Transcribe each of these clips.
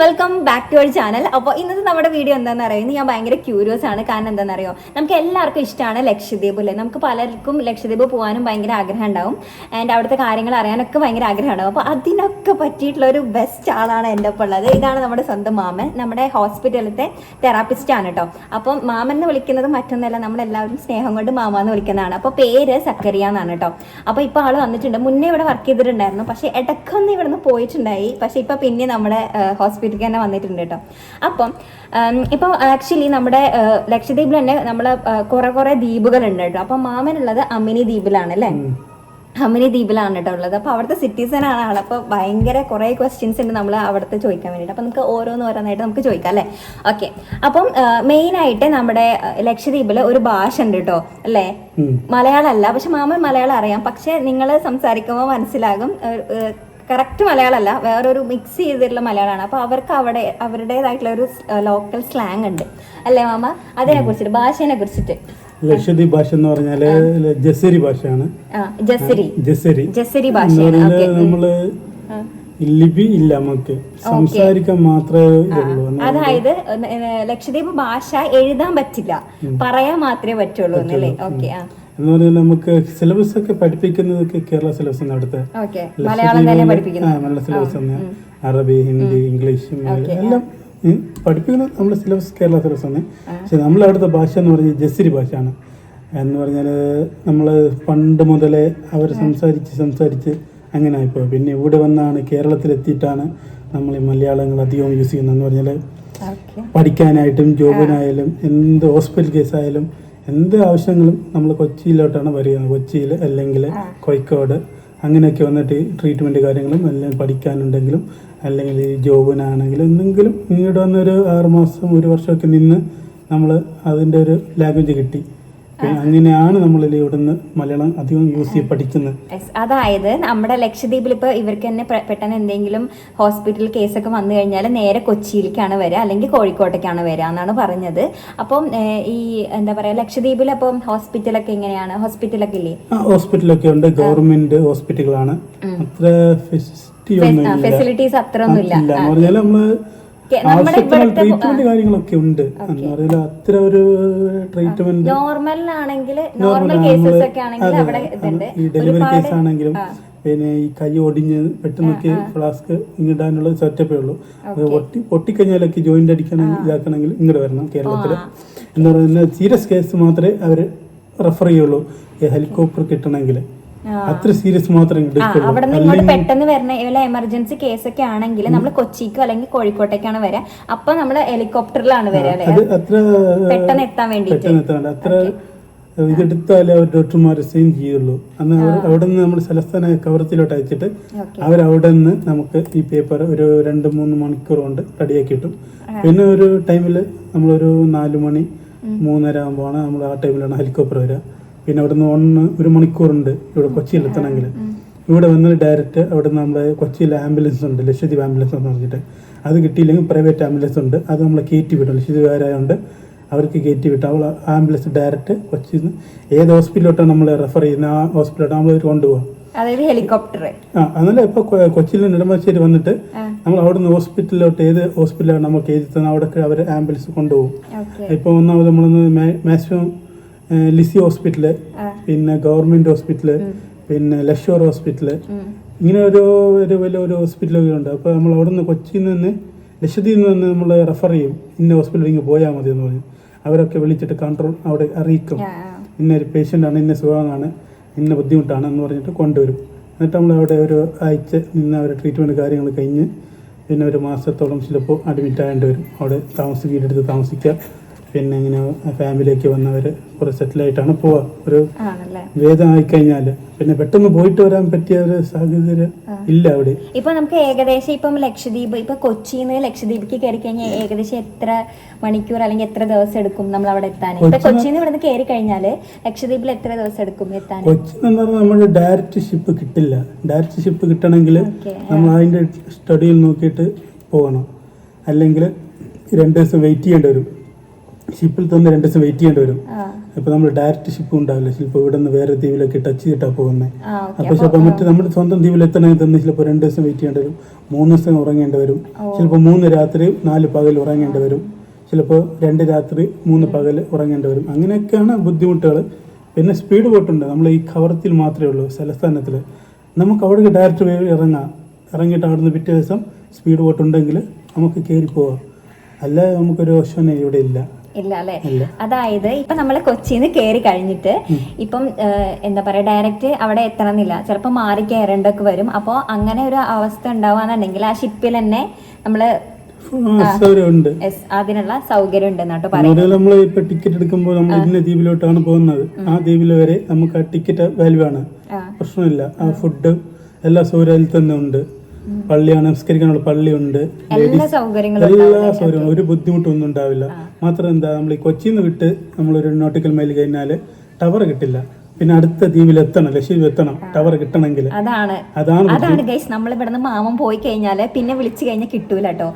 Welcome back to our channel അപ്പോൾ ഇന്നത്തെ നമ്മുടെ വീഡിയോ എന്താണെന്ന് അറിയുന്നത് ഞാൻ ഭയങ്കര ക്യൂരിയസ് ആണ്. കാരണം എന്താണെന്ന് അറിയോ നമുക്ക് എല്ലാവർക്കും ഇഷ്ടമാണ് ലക്ഷദ്വീപ് അല്ലേ? നമുക്ക് പലർക്കും ലക്ഷദ്വീപ് പോകാനും ഭയങ്കര ആഗ്രഹം ഉണ്ടാവും. ആൻഡ് അവിടുത്തെ കാര്യങ്ങൾ അറിയാനൊക്കെ ഭയങ്കര ആഗ്രഹം ഉണ്ടാവും. അപ്പോൾ അതിനൊക്കെ പറ്റിയിട്ടുള്ള ഒരു ബെസ്റ്റ് ആളാണ് എന്റെ ഒപ്പം ഉള്ളത്. ഇതാണ് നമ്മുടെ സ്വന്തം മാമൻ. നമ്മുടെ ഹോസ്പിറ്റലിലത്തെ തെറാപ്പിസ്റ്റ് ആണ് കേട്ടോ അപ്പം മാമൻ എന്ന് വിളിക്കുന്നത് മറ്റൊന്നല്ല നമ്മളെല്ലാവരും സ്നേഹം കൊണ്ട് മാമ എന്ന് വിളിക്കുന്നതാണ്. അപ്പോൾ പേര് സക്കറിയ എന്നാണ് കേട്ടോ അപ്പോൾ ഇപ്പോൾ ആൾ വന്നിട്ടുണ്ട്. മുന്നേ ഇവിടെ വർക്ക് ചെയ്തിട്ടുണ്ടായിരുന്നു. പക്ഷേ ഇടയ്ക്കൊന്ന് ഇവിടുന്ന് പോയിട്ടുണ്ടായി. പക്ഷേ ഇപ്പോൾ പിന്നെ നമ്മുടെ ഹോസ്പിറ്റലിൽ തന്നെ വന്നിട്ടുണ്ട് കേട്ടോ അപ്പം ഇപ്പോൾ ആക്ച്വലി നമ്മുടെ ലക്ഷദ്വീപിൽ തന്നെ നമ്മൾ കുറെ കുറെ ദ്വീപുകളുണ്ട് കേട്ടോ അപ്പം മാമനുള്ളത് അമിനി ദ്വീപിലാണ് അല്ലേ? അമിനി ദ്വീപിലാണ് കേട്ടോ ഉള്ളത്. അപ്പോൾ അവിടുത്തെ സിറ്റിസൺ ആണ് ആൾ അപ്പോൾ ഭയങ്കര കുറേ ക്വസ്റ്റ്യൻസ് ഉണ്ട് നമ്മൾ അവിടുത്തെ ചോദിക്കാൻ വേണ്ടിയിട്ട്. അപ്പോൾ നമുക്ക് ഓരോന്ന് ഓരോന്നായിട്ട് നമുക്ക് ചോദിക്കാം അല്ലേ? ഓക്കെ അപ്പം മെയിനായിട്ട് നമ്മുടെ ലക്ഷദ്വീപിൽ ഒരു ഭാഷ ഉണ്ട് കേട്ടോ അല്ലേ? മലയാളം അല്ല പക്ഷെ മാമൻ മലയാളം അറിയാം. പക്ഷെ നിങ്ങൾ സംസാരിക്കുമ്പോൾ മനസ്സിലാകും. കറക്റ്റ് മലയാളമല്ല. വേറൊരു മിക്സ് ചെയ്തിട്ടുള്ള മലയാളമാണ്. അപ്പോൾ അവർക്ക് അവിടെ അവരുടേതായിട്ടുള്ള ഒരു ലോക്കൽ സ്ലാങ് ഉണ്ട്. അല്ലേ മാമ? അതിനെ കുറിച്ചിട്ട് ഭാഷേനെ കുറിച്ചിട്ട് ലക്ഷദ്വീപ് ഭാഷ എന്ന് പറഞ്ഞാൽ ജസരി ഭാഷയാണ്. ജസരി. ജസരി. നമ്മൾ ലിപി ഇല്ല നമുക്ക്. സംസാരിക്കാൻ മാത്രമേ ഉള്ളൂ അതായത് ലക്ഷദ്വീപ് ഭാഷ എഴുതാൻ പറ്റില്ല. പറയാൻ മാത്രമേ പറ്റുള്ളൂ എന്നല്ലേ? ഓക്കെ ആ. എന്ന് പറഞ്ഞാൽ നമുക്ക് സിലബസ് ഒക്കെ പഠിപ്പിക്കുന്നതൊക്കെ കേരള സിലബസ് ആണ് മലയാളം സിലബസ് ആണ് അറബി ഹിന്ദി ഇംഗ്ലീഷ് എല്ലാം പഠിപ്പിക്കുന്നത് നമ്മുടെ സിലബസ് കേരള സിലബസ് ആണ്. പക്ഷെ നമ്മളെ അവിടുത്തെ ഭാഷ എന്ന് പറഞ്ഞാൽ ജസരി ഭാഷയാണ്. എന്ന് പറഞ്ഞാൽ നമ്മൾ പണ്ട് മുതലേ അവർ സംസാരിച്ച് സംസാരിച്ച് അങ്ങനെ ആയിപ്പോയി. പിന്നെ ഇവിടെ വന്നാണ് കേരളത്തിലെത്തിയിട്ടാണ് നമ്മൾ ഈ മലയാളങ്ങൾ അധികം യൂസ് ചെയ്യുന്നതെന്ന് പറഞ്ഞാൽ ഓക്കെ പഠിക്കാനായിട്ടും ജോബിനായാലും എന്ത് ഹോസ്പിറ്റൽ കേസായാലും എന്ത് ആവശ്യങ്ങളും നമ്മൾ കൊച്ചിയിലോട്ടാണ് വരികയാണ് കൊച്ചിയിൽ അല്ലെങ്കിൽ കോഴിക്കോട് അങ്ങനെയൊക്കെ വന്നിട്ട് ട്രീറ്റ്മെന്റ് കാര്യങ്ങളും അല്ലെങ്കിൽ പഠിക്കാനുണ്ടെങ്കിലും അല്ലെങ്കിൽ ഈ ജോബിനാണെങ്കിലും എന്തെങ്കിലും ഇങ്ങോട്ട് വന്നൊരു ആറുമാസം ഒരു വർഷമൊക്കെ നിന്ന് നമ്മൾ അതിന്റെ ഒരു ലാംഗ്വേജ് കിട്ടി. അങ്ങനെയാണ് നമ്മൾ ഇവിടുന്ന് മലയാളം അധികം യൂസ് ചെയ്ത് പഠിക്കുന്നത്. അതായത് നമ്മുടെ ലക്ഷദ്വീപിൽ ഇപ്പോൾ ഇവർക്ക് തന്നെ പെട്ടെന്ന് എന്തെങ്കിലും ഹോസ്പിറ്റൽ കേസൊക്കെ വന്നു കഴിഞ്ഞാൽ നേരെ കൊച്ചിയിലേക്കാണ് വരിക അല്ലെങ്കിൽ കോഴിക്കോട്ടേക്കാണ് വരിക എന്നാണ് പറഞ്ഞത്. അപ്പം ഈ എന്താ പറയുക ലക്ഷദ്വീപിൽ അപ്പം ഹോസ്പിറ്റലൊക്കെ എങ്ങനെയാണ്? ഹോസ്പിറ്റലൊക്കെ ഇല്ലേ? ഹോസ്പിറ്റലൊക്കെ ഉണ്ട്. ഗവൺമെന്റ് ഹോസ്പിറ്റലുകളാണ് അത്ര ഫെസിലിറ്റി ഒന്നും ഇല്ല. പറഞ്ഞാൽ നമ്മൾ നമ്മുടെ ട്രീറ്റ്മെന്റ് കാര്യങ്ങളൊക്കെ ഉണ്ട്. എന്ന് അത്ര ഒരു ട്രീറ്റ്മെന്റ് നോർമലിനാണെങ്കിൽ നോർമൽ കേസസ് ഒക്കെ ആണെങ്കിൽ അവിടെ ഇതുണ്ട്. ഈ ഡെലിവറി കേസ് ആണെങ്കിലും പിന്നെ ഈ കൈ ഒടിഞ്ഞ് പെട്ടെന്നൊക്കെ ഫ്ലാസ്ക് ഇങ്ങിടാനുള്ള സെറ്റപ്പേ ഉള്ളൂ. അത് ഒട്ടി പൊട്ടിക്കഴിഞ്ഞാലൊക്കെ ജോയിന്റ് അടിക്കണമെങ്കിൽ ഇതാക്കണമെങ്കിൽ ഇങ്ങോട്ട് വരണം കേരളത്തിൽ എന്ന് പറയുന്നത് സീരിയസ് കേസ് മാത്രമേ അവർ റെഫർ ചെയ്യുള്ളൂ. ഹെലികോപ്റ്റർ കിട്ടണമെങ്കിൽ. അത്ര സീരിയസ് മാത്രം അവിടെ നിന്ന് ഇങ്ങോട്ട് പെട്ടെന്ന് വരുന്ന വല്ല എമർജൻസി കേസ് ഒക്കെ ആണെങ്കിൽ നമ്മൾ കൊച്ചിക്കോ അല്ലെങ്കിൽ കോഴിക്കോട്ടേക്കാണ് വരാ. അപ്പൊ നമ്മൾ ഹെലികോപ്റ്ററിലാണ് വരിക പെട്ടെന്ന് എത്താൻ വേണ്ടിട്ട്. അത്ര ഇതെടുത്താലേ അവർ ഡോക്ടർമാർ സൈൻ ചെയ്യുള്ളൂ. അന്ന് അവിടെ നിന്ന് നമ്മൾ സ്ഥലസ്ഥാന കവറത്തിലോട്ട് അയച്ചിട്ട് അവരവിടെ നിന്ന് നമുക്ക് ഈ പേപ്പർ ഒരു രണ്ട് മൂന്ന് മണിക്കൂർ കൊണ്ട് റെഡിയാക്കി കിട്ടും പിന്നെ ഒരു ടൈമിൽ നമ്മളൊരു നാല് മണി മൂന്നര ആകുമ്പോഴാണ് നമ്മൾ ആ ടൈമിലാണ് ഹെലികോപ്റ്റർ വരിക പിന്നെ അവിടെ നിന്ന് ഒന്ന് ഒരു മണിക്കൂറുണ്ട് ഇവിടെ കൊച്ചിയിൽ എത്തണമെങ്കിൽ. ഇവിടെ വന്ന് ഡയറക്റ്റ് അവിടെ നിന്ന് നമ്മുടെ കൊച്ചിയിൽ ആംബുലൻസ് ഉണ്ട് ലക്ഷദ്വീപ് ആംബുലൻസ് എന്ന് പറഞ്ഞിട്ട്. അത് കിട്ടിയില്ലെങ്കിൽ പ്രൈവറ്റ് ആംബുലൻസ് ഉണ്ട്. അത് നമ്മളെ കയറ്റി വിടും ലക്ഷദ്വീപുകാരായതുകൊണ്ട് അവർക്ക് കയറ്റി വിട്ട് അവൾ ആംബുലൻസ് ഡയറക്റ്റ് കൊച്ചിയിൽ നിന്ന് ഏത് ഹോസ്പിറ്റലിലോട്ടാണ് നമ്മൾ റെഫർ ചെയ്യുന്ന ആ ഹോസ്പിറ്റലിലോട്ട് നമ്മൾ കൊണ്ടുപോകാം അതായത് ഹെലികോപ്റ്റർ. ആ അതല്ല ഇപ്പൊ കൊച്ചിയിൽ നെടുമ്പാശ്ശേരി വന്നിട്ട് നമ്മൾ അവിടുന്ന് ഹോസ്പിറ്റലിലോട്ട് ഏത് ഹോസ്പിറ്റലാണ് നമ്മൾ എഴുതി തന്നെ അവിടെ അവർ ആംബുലൻസ് കൊണ്ടുപോകും. ഇപ്പൊ ഇപ്പോൾ ഒന്നാമത് നമ്മളൊന്ന് മാക്സിമം ലിസി ഹോസ്പിറ്റൽ പിന്നെ ഗവൺമെന്റ് ഹോസ്പിറ്റൽ പിന്നെ ലക്ഷോർ ഹോസ്പിറ്റൽ. ഇങ്ങനെ ഒരു ഒരു വലിയ ഒരു ഹോസ്പിറ്റലൊക്കെ ഉണ്ട്. അപ്പോൾ നമ്മൾ അവിടെ നിന്ന് കൊച്ചിയിൽ നിന്ന് ലക്ഷദ്വീപിൽ നിന്ന് നമ്മൾ റെഫർ ചെയ്യും. ഇന്ന ഹോസ്പിറ്റലിൽ ഇങ്ങനെ പോയാൽ മതി എന്ന് പറയും. അവരൊക്കെ വിളിച്ചിട്ട് കൺട്രോൾ അവിടെ അറിയിക്കും. ഇന്ന ഒരു പേഷ്യന്റാണ് ആണ് ഇന്ന സുഖമാണ് ഇന്ന ബുദ്ധിമുട്ടാണ് എന്ന് പറഞ്ഞിട്ട് കൊണ്ടുവരും. എന്നിട്ട് നമ്മൾ അവിടെ ഒരു ആഴ്ച നിന്ന് അവരുടെ ട്രീറ്റ്മെന്റ് കാര്യങ്ങൾ കഴിഞ്ഞ് പിന്നെ ഒരു മാസത്തോളം ചിലപ്പോൾ അഡ്മിറ്റ് ആകേണ്ടി വരും. അവിടെ താമസിക്കുക വീടെടുത്ത് താമസിക്കുക. പിന്നെ ഇങ്ങനെ ഫാമിലിയൊക്കെ വന്നവർ കുറേ സെറ്റിലായിട്ടാണ് പോവാ. ഒരു വേദമായി കഴിഞ്ഞാൽ പിന്നെ പെട്ടെന്ന് പോയിട്ട് വരാൻ പറ്റിയ ഒരു സാഹചര്യം ഇല്ല അവിടെ. ഇപ്പൊ നമുക്ക് ഏകദേശം ഇപ്പം ലക്ഷദ്വീപ് ഇപ്പൊ കൊച്ചിയിൽ നിന്ന് ലക്ഷദ്വീപിക്ക് കയറി കഴിഞ്ഞാൽ ഏകദേശം എത്ര മണിക്കൂർ അല്ലെങ്കിൽ എത്ര ദിവസം എടുക്കും നമ്മൾ അവിടെ എത്താൻ? ഇപ്പൊ കൊച്ചിയിൽ നിന്ന് ഇവിടെ നിന്ന് കയറി കഴിഞ്ഞാൽ ലക്ഷദ്വീപിൽ എത്ര ദിവസം എടുക്കും എത്താൻ? കൊച്ചി എന്ന് പറഞ്ഞാൽ നമ്മൾ ഡയറക്റ്റ് ഷിപ്പ് കിട്ടില്ല. ഡയറക്റ്റ് ഷിപ്പ് കിട്ടണമെങ്കിൽ നമ്മൾ അതിന്റെ സ്റ്റഡിയിൽ നോക്കിയിട്ട് പോകണം. അല്ലെങ്കിൽ രണ്ട് ദിവസം വെയിറ്റ് ചെയ്യേണ്ടി വരും. ഷിപ്പിൽ തന്നെ രണ്ട് ദിവസം വെയിറ്റ് ചെയ്യേണ്ടി വരും. അപ്പൊ നമ്മൾ ഡയറക്റ്റ് ഷിപ്പ് ഉണ്ടാവില്ല. ചിലപ്പോൾ ഇവിടെ നിന്ന് വേറെ ദ്വീപിലേക്ക് ടച്ച് ചെയ്തിട്ടാ പോകുന്നത് അപ്പൊ ചിലപ്പോൾ മറ്റേ നമ്മുടെ സ്വന്തം ദ്വീപിൽ എത്തണമെങ്കിൽ തന്നെ ചിലപ്പോൾ രണ്ട് ദിവസം വെയിറ്റ് ചെയ്യേണ്ടി വരും. മൂന്ന് ദിവസം ഉറങ്ങേണ്ടി വരും. ചിലപ്പോൾ മൂന്ന് രാത്രി നാല് പകൽ ഉറങ്ങേണ്ടി വരും. ചിലപ്പോൾ രണ്ട് രാത്രി മൂന്ന് പകൽ ഉറങ്ങേണ്ടി വരും. അങ്ങനെയൊക്കെയാണ് ബുദ്ധിമുട്ടുകൾ. പിന്നെ സ്പീഡ് ബോട്ടുണ്ട് നമ്മൾ ഈ കവറത്തിൽ മാത്രമേ ഉള്ളൂ സ്ഥലസ്ഥാനത്തിൽ നമുക്ക് അവിടെ ഡയറക്റ്റ് ഇറങ്ങാം. ഇറങ്ങിയിട്ട് അവിടുന്ന് പിറ്റേ ദിവസം സ്പീഡ് ബോട്ട് ഉണ്ടെങ്കിൽ നമുക്ക് കയറി പോവാം. അല്ലാതെ നമുക്കൊരു ഓപ്ഷനെ ഇവിടെ ഇല്ല. ഇല്ല അല്ലെ? അതായത് ഇപ്പൊ നമ്മൾ കൊച്ചിന്ന് നിന്ന് കയറി കഴിഞ്ഞിട്ട് ഇപ്പം എന്താ പറയാ ഡയറക്റ്റ് അവിടെ എത്തണമെന്നില്ല ചിലപ്പോൾ മാറി കയറേണ്ടൊക്കെ വരും. അപ്പോൾ അങ്ങനെ ഒരു അവസ്ഥ ഉണ്ടാവാന്നുണ്ടെങ്കിൽ ആ ഷിപ്പിൽ തന്നെ നമ്മൾ അതിനുള്ള സൗകര്യം പറയും നമ്മൾ ഇപ്പൊ ടിക്കറ്റ് എടുക്കുമ്പോൾ നമ്മൾ ഇന്ന ദ്വീപിലോട്ടാണ് പോകുന്നത്. ആ ദ്വീപിൽ വരെ നമുക്ക് ആ ടിക്കറ്റ് വാല്യൂ ആണ്. പ്രശ്നമില്ല. ആ ഫുഡ് എല്ലാ സൗകര്യത്തിൽ തന്നെ ഉണ്ട്. പള്ളിയാണ് നമസ്കരിക്കാനുള്ള പള്ളിയുണ്ട് എല്ലാ സൗകര്യങ്ങളും ഒരു ബുദ്ധിമുട്ടൊന്നും ഉണ്ടാവില്ല. മാത്രം എന്താ നമ്മൾ ഈ കൊച്ചിയിൽ നിന്ന് വിട്ട് നമ്മളൊരു നോട്ടിക്കൽ മൈൽ കഴിഞ്ഞാൽ ടവർ കിട്ടില്ല. പിന്നെ അടുത്ത ദ്വീപിൽ എത്തണം ലക്ഷദ്വീപ് എത്തണം ടവർ കിട്ടണമെങ്കിൽ. അതാണ്. അതാണ് അതാണ് ഗൈസ് നമ്മൾ ഇവിടുന്ന് മാമൻ പോയി കഴിഞ്ഞാൽ പിന്നെ വിളിച്ചു കഴിഞ്ഞാൽ കിട്ടൂല കേട്ടോ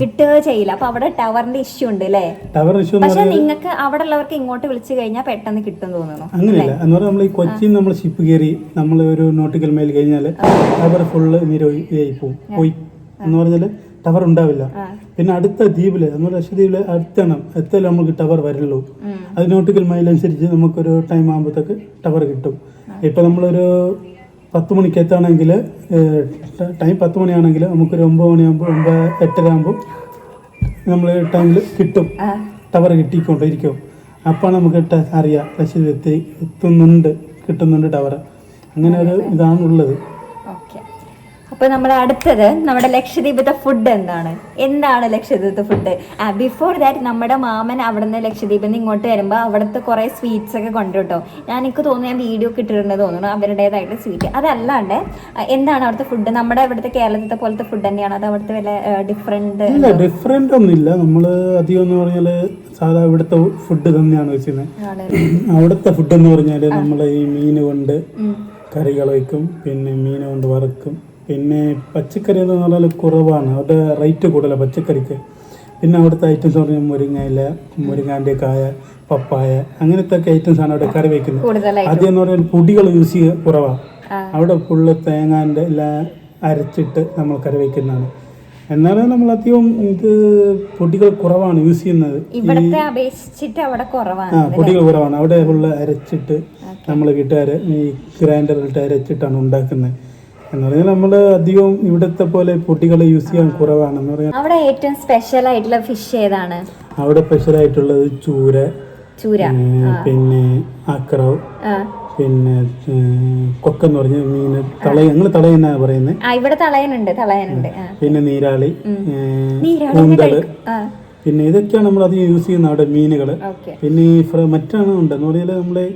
കിട്ടുക ചെയ്യില്ല. അപ്പൊ അവിടെ ടവറിന്റെ ഇഷ്യൂ ഉണ്ട് അല്ലേ ടവർ ഇഷ്യൂ പക്ഷെ നിങ്ങൾക്ക് അവിടെ ഉള്ളവർക്ക് ഇങ്ങോട്ട് വിളിച്ചു കഴിഞ്ഞാൽ പെട്ടെന്ന് കിട്ടും തോന്നുന്നു. അങ്ങനെയല്ല. എന്ന് പറഞ്ഞാൽ നമ്മൾ ഈ കൊച്ചിയിൽ നമ്മൾ ഷിപ്പ് കയറി നമ്മൾ ഒരു നോട്ടിക്കൽ മേൽ കഴിഞ്ഞാൽ ടവർ ഫുള്ള് നിരോയി പോകും പോയി. എന്ന് പറഞ്ഞാൽ ടവർ ഉണ്ടാവില്ല. പിന്നെ അടുത്ത ദ്വീപിൽ നമ്മുടെ ലക്ഷദ്വീപിൽ അടുത്തണം. എത്തല്ലേ നമുക്ക് ടവർ വരുള്ളൂ. അത് നോട്ടിക്കൽ മൈൽ അനുസരിച്ച് നമുക്കൊരു ടൈം ആകുമ്പോഴത്തേക്ക് ടവർ കിട്ടും. ഇപ്പൊ നമ്മളൊരു പത്ത് മണിക്ക് എത്താണെങ്കിൽ ടൈം പത്ത് മണിയാണെങ്കിൽ നമുക്കൊരു ഒമ്പത് മണിയാകുമ്പോൾ ഒമ്പത് എട്ടര ആകുമ്പോൾ നമ്മൾ ടൈമിൽ കിട്ടും. ടവർ കിട്ടിക്കൊണ്ടിരിക്കും. അപ്പോൾ നമുക്ക് അറിയാം ലക്ഷദ്വീപ് എത്തി എത്തുന്നുണ്ട് കിട്ടുന്നുണ്ട് ടവർ അങ്ങനെ ഒരു ഇതാണുള്ളത്. അപ്പൊ നമ്മൾ അടുത്തത് നമ്മുടെ ലക്ഷദ്വീപത്തെ ഫുഡ് എന്താണ്? എന്താണ് ലക്ഷദ്വീപത്തെ ഫുഡ് ബിഫോർ ദാറ്റ് നമ്മുടെ മാമൻ അവിടെ നിന്ന് ലക്ഷദ്വീപിൽ നിന്ന് ഇങ്ങോട്ട് വരുമ്പോൾ അവിടുത്തെ കുറെ സ്വീറ്റ്സ് ഒക്കെ കൊണ്ടു കേട്ടോ ഞാൻ എനിക്ക് തോന്നുന്നു ഞാൻ വീഡിയോ ഒക്കെ തോന്നുന്നു അവരുടേതായിട്ട് സ്വീറ്റ് അതല്ലാണ്ട് എന്താണ് അവിടുത്തെ ഫുഡ് നമ്മുടെ ഇവിടുത്തെ കേരളത്തിലെ പോലത്തെ ഫുഡ് തന്നെയാണ്? അത് അവിടുത്തെ വല്ല ഡിഫറെന്റ് ഡിഫറെന്റ് ഒന്നുമില്ല. നമ്മൾ അധികം എന്ന് പറഞ്ഞാൽ സാധാ ഇവിടുത്തെ ഫുഡ് തന്നെയാണ് വെച്ചിരുന്നത് അവിടുത്തെ ഫുഡ് എന്ന് പറഞ്ഞാൽ നമ്മൾ ഈ മീൻ കൊണ്ട് കറികൾ വയ്ക്കും പിന്നെ മീൻ കൊണ്ട് വറുക്കും പിന്നെ പച്ചക്കറി എന്ന് പറഞ്ഞാൽ കുറവാണ്. അവിടെ റേറ്റ് കൂടുതലാണ് പച്ചക്കറിക്ക്. പിന്നെ അവിടുത്തെ ഐറ്റംസ് പറഞ്ഞാൽ മുരിങ്ങയില മുരിങ്ങാന്റെ കായ പപ്പായ അങ്ങനത്തെ ഒക്കെ ഐറ്റംസ് ആണ് അവിടെ കറി വയ്ക്കുന്നത് ആദ്യം എന്ന് പറഞ്ഞാൽ പൊടികൾ യൂസ് ചെയ്യുക കുറവാണ് അവിടെ ഫുള്ള് തേങ്ങാന്റെ എല്ലാം അരച്ചിട്ട് നമ്മൾ കറി വയ്ക്കുന്നതാണ് എന്നാലും നമ്മൾ അധികം ഇത് പൊടികൾ കുറവാണ് യൂസ് ചെയ്യുന്നത്. ആ പൊടികൾ കുറവാണ്. അവിടെ ഫുള്ള് അരച്ചിട്ട് നമ്മൾ വീട്ടുകാർ ഈ ഗ്രൈൻഡറിലിട്ട് അരച്ചിട്ടാണ് ഉണ്ടാക്കുന്നത്. എന്ന് പറഞ്ഞാൽ നമ്മൾ അധികവും ഇവിടത്തെ പോലെ പൊട്ടികളെ യൂസ് ചെയ്യാൻ കുറവാണെന്ന് പറഞ്ഞാൽ അവിടെ ഏറ്റവും സ്പെഷ്യൽ ആയിട്ടുള്ള ഫിഷ് ഏതാണ്? അവിടെ സ്പെഷ്യലായിട്ടുള്ളത് ചൂര ചൂര. പിന്നെ അക്രവ് പിന്നെ കൊക്കെന്ന് പറഞ്ഞ മീൻ തളയ ഞങ്ങൾ തളയെന്നാ പറയുന്നത് ഇവിടെ തളയനുണ്ട് തളയനുണ്ട് പിന്നെ നീരാളി കൂന്തൾ. പിന്നെ ഇതൊക്കെയാണ് നമ്മൾ അധികം യൂസ് ചെയ്യുന്ന അവിടെ മീനുകൾ പിന്നെ മറ്റാണ് ഉണ്ടെന്ന് പറഞ്ഞാൽ പറഞ്ഞാൽ നമ്മളെ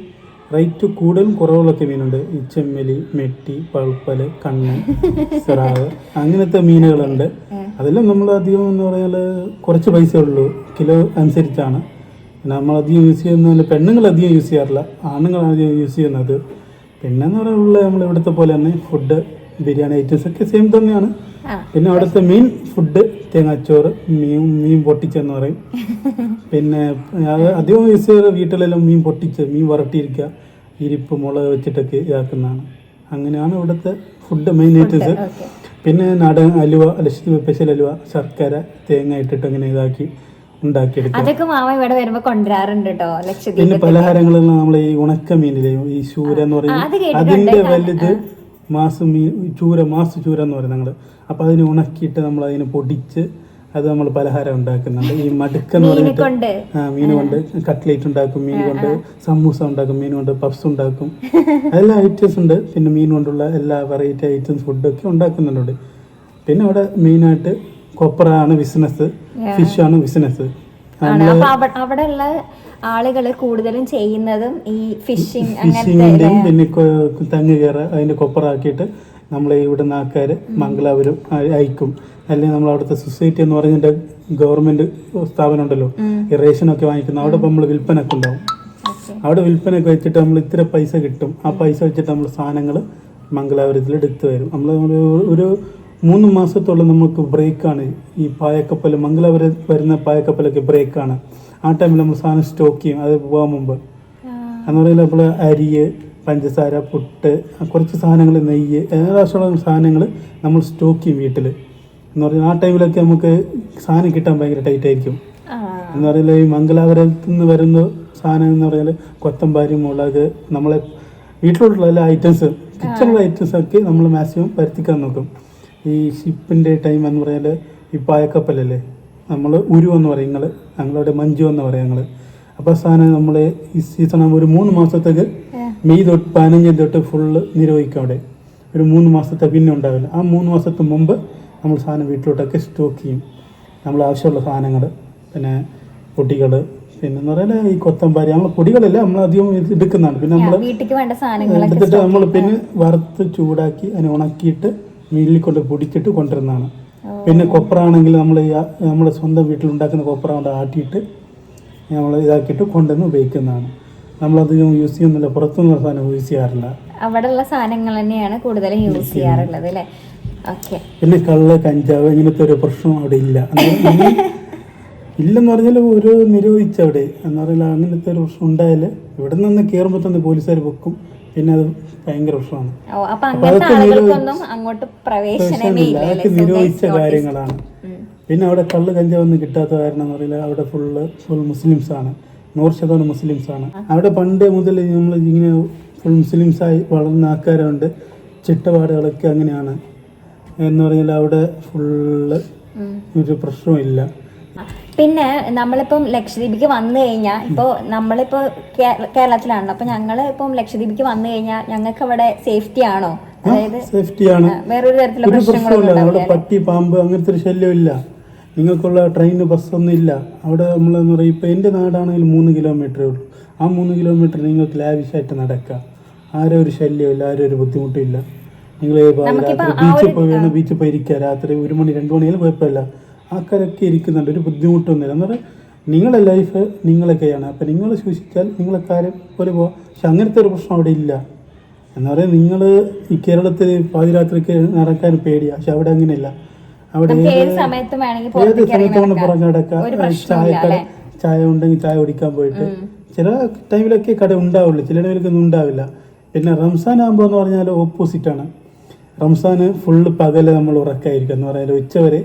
റേറ്റ് കൂടുതലും കുറവുകളൊക്കെ മീനുണ്ട്. ഈ ചെമ്മലി മെട്ടി പഴുപ്പൽ കണ്ണ് സിറാവ് അങ്ങനത്തെ മീനുകളുണ്ട്. അതെല്ലാം നമ്മൾ അധികം എന്ന് പറഞ്ഞാൽ കുറച്ച് പൈസ ഉള്ളൂ. കിലോ അനുസരിച്ചാണ്. പിന്നെ നമ്മൾ അധികം യൂസ് ചെയ്യുന്ന പെണ്ണുങ്ങൾ അധികം യൂസ് ചെയ്യാറില്ല. ആണുങ്ങളാണ് അധികം യൂസ് ചെയ്യുന്നത്. പിന്നെ എന്ന് പറയാനുള്ള നമ്മൾ ഇവിടുത്തെ പോലെ തന്നെ ഫുഡ് ബിരിയാണി ഐറ്റംസ് ഒക്കെ സെയിം തന്നെയാണ്. പിന്നെ അവിടുത്തെ മീൻ ഫുഡ് തേങ്ങാച്ചോറ് മീൻ മീൻ പൊട്ടിച്ചെന്ന് പറയും. പിന്നെ അധികം യൂസ് ചെയ്ത വീട്ടിലെല്ലാം മീൻ പൊട്ടിച്ച് മീൻ വരട്ടിയിരിക്കുക ഇരിപ്പ് മുളക് വെച്ചിട്ടൊക്കെ ഇതാക്കുന്നതാണ്. അങ്ങനെയാണ് ഇവിടുത്തെ ഫുഡ് മെയിൻ ഐറ്റംസ് പിന്നെ നാടൻ അലുവ ലക്ഷദ്വീപ് സ്പെഷ്യൽ അലുവ ശർക്കര തേങ്ങ ഇട്ടിട്ട് അങ്ങനെ ഇതാക്കി അതൊക്കെ മാമ ഇവിടെ വരുമ്പോ കൊണ്ടുവരാറുണ്ട് കേട്ടോ ലക്ഷദ്വീപ് പിന്നെ പലഹാരങ്ങളെല്ലാം നമ്മൾ ഈ ഉണക്ക മീനിലെ ഈ ശൂര എന്ന് പറയുന്നത് അതിന്റെ വലുത് മാസ് മീൻ ചൂര മാസ് ചൂര എന്ന് പറയും ഞങ്ങൾ അപ്പൊ അതിനെ ഉണക്കിയിട്ട് നമ്മൾ അതിനെ പൊടിച്ച് അത് നമ്മൾ പലഹാരം ഉണ്ടാക്കുന്നുണ്ട്. ഈ മടുക്ക എന്ന് പറഞ്ഞിട്ട് മീൻ കൊണ്ട് കട്ട്ലേറ്റ് ഉണ്ടാക്കും മീൻ കൊണ്ട് സമൂസ ഉണ്ടാക്കും മീൻ കൊണ്ട് പഫ്സ് ഉണ്ടാക്കും. എല്ലാ ഐറ്റംസ് ഉണ്ട്. പിന്നെ മീൻ കൊണ്ടുള്ള എല്ലാ വെറൈറ്റി ഐറ്റംസ് ഫുഡൊക്കെ ഉണ്ടാക്കുന്നുണ്ട്. പിന്നെ അവിടെ മെയിനായിട്ട് ആയിട്ട് ബിസിനസ് ഫിഷ് ആണ് ബിസിനസ് അവ- അവിടെ ഉള്ള ആളുകൾ കൂടുതലും ചെയ്യുന്നതും ഈ ഫിഷിംഗ് അങ്ങനെ ഫിഷിങ്ങിന്റെയും പിന്നെ തങ്ങ് കയറ അതിന്റെ കൊപ്പറാക്കിയിട്ട് നമ്മളെ ഇവിടുന്ന് ആൾക്കാർ മംഗലാപുരം അയ- അയക്കും. അല്ലെങ്കിൽ നമ്മൾ അവിടുത്തെ സൊസൈറ്റി എന്ന് പറഞ്ഞിട്ട് ഗവൺമെന്റ് സ്ഥാപനം ഉണ്ടല്ലോ ഈ റേഷനൊക്കെ വാങ്ങിക്കുന്ന അവിടെ നമ്മൾ വിൽപ്പനൊക്കെ ഉണ്ടാവും. അവിടെ വിൽപ്പനയൊക്കെ വെച്ചിട്ട് നമ്മൾ ഇത്ര പൈസ കിട്ടും. ആ പൈസ വെച്ചിട്ട് നമ്മൾ സാധനങ്ങൾ മംഗലാപുരത്തിൽ എടുത്തു വരും നമ്മൾ ഒരു മൂന്ന് മാസത്തോളം നമുക്ക് ബ്രേക്കാണ് ഈ പായക്കപ്പൽ മംഗലാപുരം വരുന്ന പായക്കപ്പലൊക്കെ ബ്രേക്കാണ് ടൈമിൽ നമ്മൾ സാധനം സ്റ്റോക്ക് ചെയ്യും. അത് പോകാൻ മുമ്പ്. എന്ന് പറയുന്നത് നമ്മൾ അരി പഞ്ചസാര പുട്ട് കുറച്ച് സാധനങ്ങൾ നെയ്യ് ഏകദേശമുള്ള സാധനങ്ങൾ നമ്മൾ സ്റ്റോക്ക് ചെയ്യും വീട്ടിൽ എന്ന് പറയുന്നത് ആ ടൈമിലൊക്കെ നമുക്ക് സാധനം കിട്ടാൻ ഭയങ്കര ടൈറ്റ് ആയിരിക്കും. എന്ന് പറയുന്നത് ഈ മംഗലാപുരത്ത് നിന്ന് വരുന്ന സാധനം എന്ന് പറഞ്ഞാൽ കൊത്തമ്പാരി മുളക് നമ്മളെ വീട്ടിലോട്ടുള്ള എല്ലാ ഐറ്റംസ് കിച്ചണിലെ ഐറ്റംസ് ഒക്കെ നമ്മൾ മാക്സിമം വരുത്തിക്കാൻ നോക്കും. ഈ ഷിപ്പിന്റെ ടൈം എന്ന് പറഞ്ഞാൽ ഈ പായക്കപ്പലല്ലേ? നമ്മൾ ഉരു എന്ന് പറയും നിങ്ങൾ ഞങ്ങളവിടെ മഞ്ജു എന്ന് പറയും ഞങ്ങൾ അപ്പോൾ ആ സാധനം നമ്മൾ ഈ സീസൺ ഒരു മൂന്ന് മാസത്തേക്ക് മെയ് തൊട്ട് പതിനഞ്ച് തൊട്ട് ഫുള്ള് നിരോധിക്കും അവിടെ. ഒരു മൂന്ന് മാസത്തെ പിന്നെ ഉണ്ടാവില്ല. ആ മൂന്ന് മാസത്തിന് മുമ്പ് നമ്മൾ സാധനം വീട്ടിലോട്ടൊക്കെ സ്റ്റോക്ക് ചെയ്യും. നമ്മൾ ആവശ്യമുള്ള സാധനങ്ങൾ പിന്നെ പൊടികൾ പിന്നെ എന്ന് പറഞ്ഞാൽ ഈ കൊത്തമ്പാരി നമ്മൾ പൊടികളല്ല നമ്മൾ അധികം ഇത് എടുക്കുന്നതാണ്. പിന്നെ നമ്മൾ എടുത്തിട്ട് നമ്മൾ പിന്നെ വറുത്ത് ചൂടാക്കി അതിനെ ഉണക്കിയിട്ട് മില്ലിൽ കൊണ്ട് പൊടിച്ചിട്ട് കൊണ്ടുവരുന്നതാണ്. പിന്നെ കൊപ്ര ആണെങ്കിൽ നമ്മൾ നമ്മുടെ സ്വന്തം വീട്ടിലുണ്ടാക്കുന്ന കൊപ്ര കൊണ്ട് ആട്ടിയിട്ട് നമ്മൾ ഇതാക്കിയിട്ട് കൊണ്ടുവന്ന് ഉപയോഗിക്കുന്നതാണ്. നമ്മളധികം യൂസ് ചെയ്യുന്നില്ല. പുറത്തുനിന്നുള്ള സാധനം യൂസ് ചെയ്യാറില്ല. അവിടെയുള്ള സാധനങ്ങൾ തന്നെയാണ് കൂടുതലും യൂസ് ചെയ്യാറുള്ളത് അല്ലേ? ഓക്കെ. പിന്നെ കള്ള് കഞ്ചാവ് ഇങ്ങനത്തെ ഒരു പ്രശ്നം അവിടെ ഇല്ല. ഇല്ലെന്ന് പറഞ്ഞാൽ ഒരു നിരോധിച്ചവിടെ എന്ന് പറഞ്ഞാൽ അങ്ങനത്തെ ഒരു പ്രശ്നം ഉണ്ടായാൽ ഇവിടെ നിന്ന് കയറുമ്പോൾ തന്നെ പോലീസുകാർ വെക്കും. പിന്നെ അത് ഭയങ്കര പ്രശ്നമാണ്. ഓ അപ്പൊ അപ്പൊ അങ്ങനത്തെ അതൊക്കെ ആളുകൾക്കൊന്നും അങ്ങോട്ട് പ്രവേശനമേ ഇല്ല അതൊക്കെ നിരോധിച്ച കാര്യങ്ങളാണ്. പിന്നെ അവിടെ കള്ള് കഞ്ചാവൊന്നും കിട്ടാത്ത കാരണം എന്ന് പറയുന്നത് അവിടെ ഫുള്ള് ഫുൾ മുസ്ലിംസ് ആണ്. നൂറ് ശതമാനം മുസ്ലിംസ് ആണ്. അവിടെ പണ്ട് മുതൽ നമ്മൾ ഇങ്ങനെ ഫുൾ മുസ്ലിംസ് ആയി വളർന്ന ആൾക്കാരുണ്ട്. ചിട്ടപാടുകളൊക്കെ അങ്ങനെയാണ്. എന്ന് പറഞ്ഞാൽ അവിടെ ഫുള്ള് ഒരു ഒരു പ്രശ്നമില്ല പിന്നെ നമ്മളിപ്പം ലക്ഷദ്വീപിക്ക് വന്നു കഴിഞ്ഞാൽ ഇപ്പോൾ നമ്മളിപ്പോൾ കേരളത്തിലാണല്ലോ അപ്പോൾ ഞങ്ങൾ ഇപ്പം ലക്ഷദ്വീപിക്ക് വന്നു കഴിഞ്ഞാൽ ഞങ്ങൾക്ക് അവിടെ സേഫ്റ്റി ആണോ അതായത് സേഫ്റ്റിയാണ് വേറൊരു തരത്തിലുള്ള ഒരു പ്രശ്നങ്ങളൊന്നും അവിടെ പട്ടി പാമ്പ് അങ്ങനത്തെ ഒരു ശല്യമില്ല നിങ്ങൾക്കുള്ള ട്രെയിൻ ബസ്സൊന്നും ഇല്ല. അവിടെ നമ്മൾ എന്ന് പറയും ഇപ്പം എന്റെ നാടാണെങ്കിൽ മൂന്ന് കിലോമീറ്ററേ ഉള്ളൂ. ആ മൂന്ന് കിലോമീറ്റർ നിങ്ങൾക്ക് ലാവിഷായിട്ട് നടക്കാം. ആരും ഒരു ശല്യമില്ല ആരും ഒരു ബുദ്ധിമുട്ടില്ല നിങ്ങൾ രാത്രി ബീച്ചിൽ പോയി വേണം ബീച്ചിൽ പോയി ഇരിക്കുക രാത്രി ഒരു മണി രണ്ട് മണിയാലും കുഴപ്പമില്ല. ആൾക്കാരൊക്കെ ഇരിക്കുന്നുണ്ട്. ഒരു ബുദ്ധിമുട്ടൊന്നുമില്ല. എന്ന് നിങ്ങളെ ലൈഫ് നിങ്ങളൊക്കെയാണ്. അപ്പം നിങ്ങൾ സൂക്ഷിച്ചാൽ നിങ്ങളെ കാര്യം പോലെ പോവാം പക്ഷെ അങ്ങനത്തെ ഒരു പ്രശ്നം അവിടെ ഇല്ല. എന്ന് പറയുന്നത് നിങ്ങൾ ഈ കേരളത്തിൽ പാതിരാത്രിക്ക് നടക്കാൻ പേടിയാണ് പക്ഷെ അവിടെ അങ്ങനെയല്ല. അവിടെ ഏത് സമയത്ത് വേണമെങ്കിൽ സമയത്താണ് നടക്കാം. പ്രശ്നവുമില്ല ചായ ഉണ്ടെങ്കിൽ ചായ കുടിക്കാൻ പോയിട്ട്. ചില ടൈമിലൊക്കെ കട ഉണ്ടാവുള്ളൂ. ചില ടൈമിലൊന്നും ഉണ്ടാവില്ല. പിന്നെ റംസാൻ ആകുമ്പോൾ എന്ന് പറഞ്ഞാൽ ഓപ്പോസിറ്റാണ് റംസാന് ഫുള്ള് പകൽ നമ്മൾ ഉറക്കായിരിക്കും. എന്ന് പറഞ്ഞാൽ ഉച്ചവരെ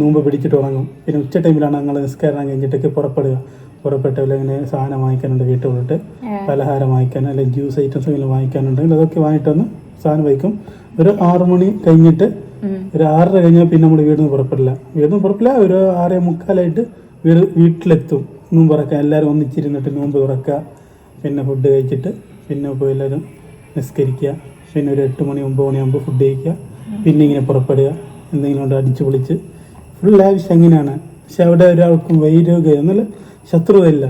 നോമ്പ് പിടിച്ചിട്ട് ഉറങ്ങും. പിന്നെ ഉച്ച ടൈമിലാണ് ഞങ്ങൾ നിസ്കാരം കഴിഞ്ഞിട്ടൊക്കെ പുറപ്പെടുക. പുറപ്പെട്ടവരെ ഇങ്ങനെ സാധനം വാങ്ങിക്കാനുണ്ട് വീട്ടിൽ വിട്ടിട്ട് പലഹാരം വാങ്ങിക്കാൻ അല്ലെങ്കിൽ ജ്യൂസ് ഐറ്റംസ് എന്തെങ്കിലും വാങ്ങിക്കാനുണ്ടെങ്കിൽ അതൊക്കെ വാങ്ങിയിട്ടൊന്ന് സാധനം വയ്ക്കും. ഒരു ആറു മണി കഴിഞ്ഞിട്ട് ഒരു ആറര കഴിഞ്ഞാൽ പിന്നെ നമ്മൾ വീട് നിന്ന് പുറപ്പെടില്ല. വീട് നിന്ന് പുറപ്പെടില്ല ഒരു ആറേ മുക്കാലായിട്ട് വീട് വീട്ടിലെത്തും. നോമ്പ് തുറക്കുക എല്ലാവരും ഒന്നിച്ചിരുന്നിട്ട് നോമ്പ് തുറക്കുക. പിന്നെ ഫുഡ് കഴിച്ചിട്ട് പിന്നെ പോയി എല്ലാവരും നിസ്കരിക്കുക. പിന്നെ ഒരു എട്ട് മണി ഒമ്പത് മണിയാകുമ്പോൾ ഫുഡ് കഴിക്കുക. പിന്നെ ഇങ്ങനെ പുറപ്പെടുക. എന്തെങ്കിലും കൊണ്ട് അടിച്ചു പൊളിച്ച് ഫുൾ ലാവിഷ് അങ്ങനെയാണ് പക്ഷെ അവിടെ ഒരാൾക്കും വൈരോഗ്യം എന്നാൽ ശത്രുവല്ല.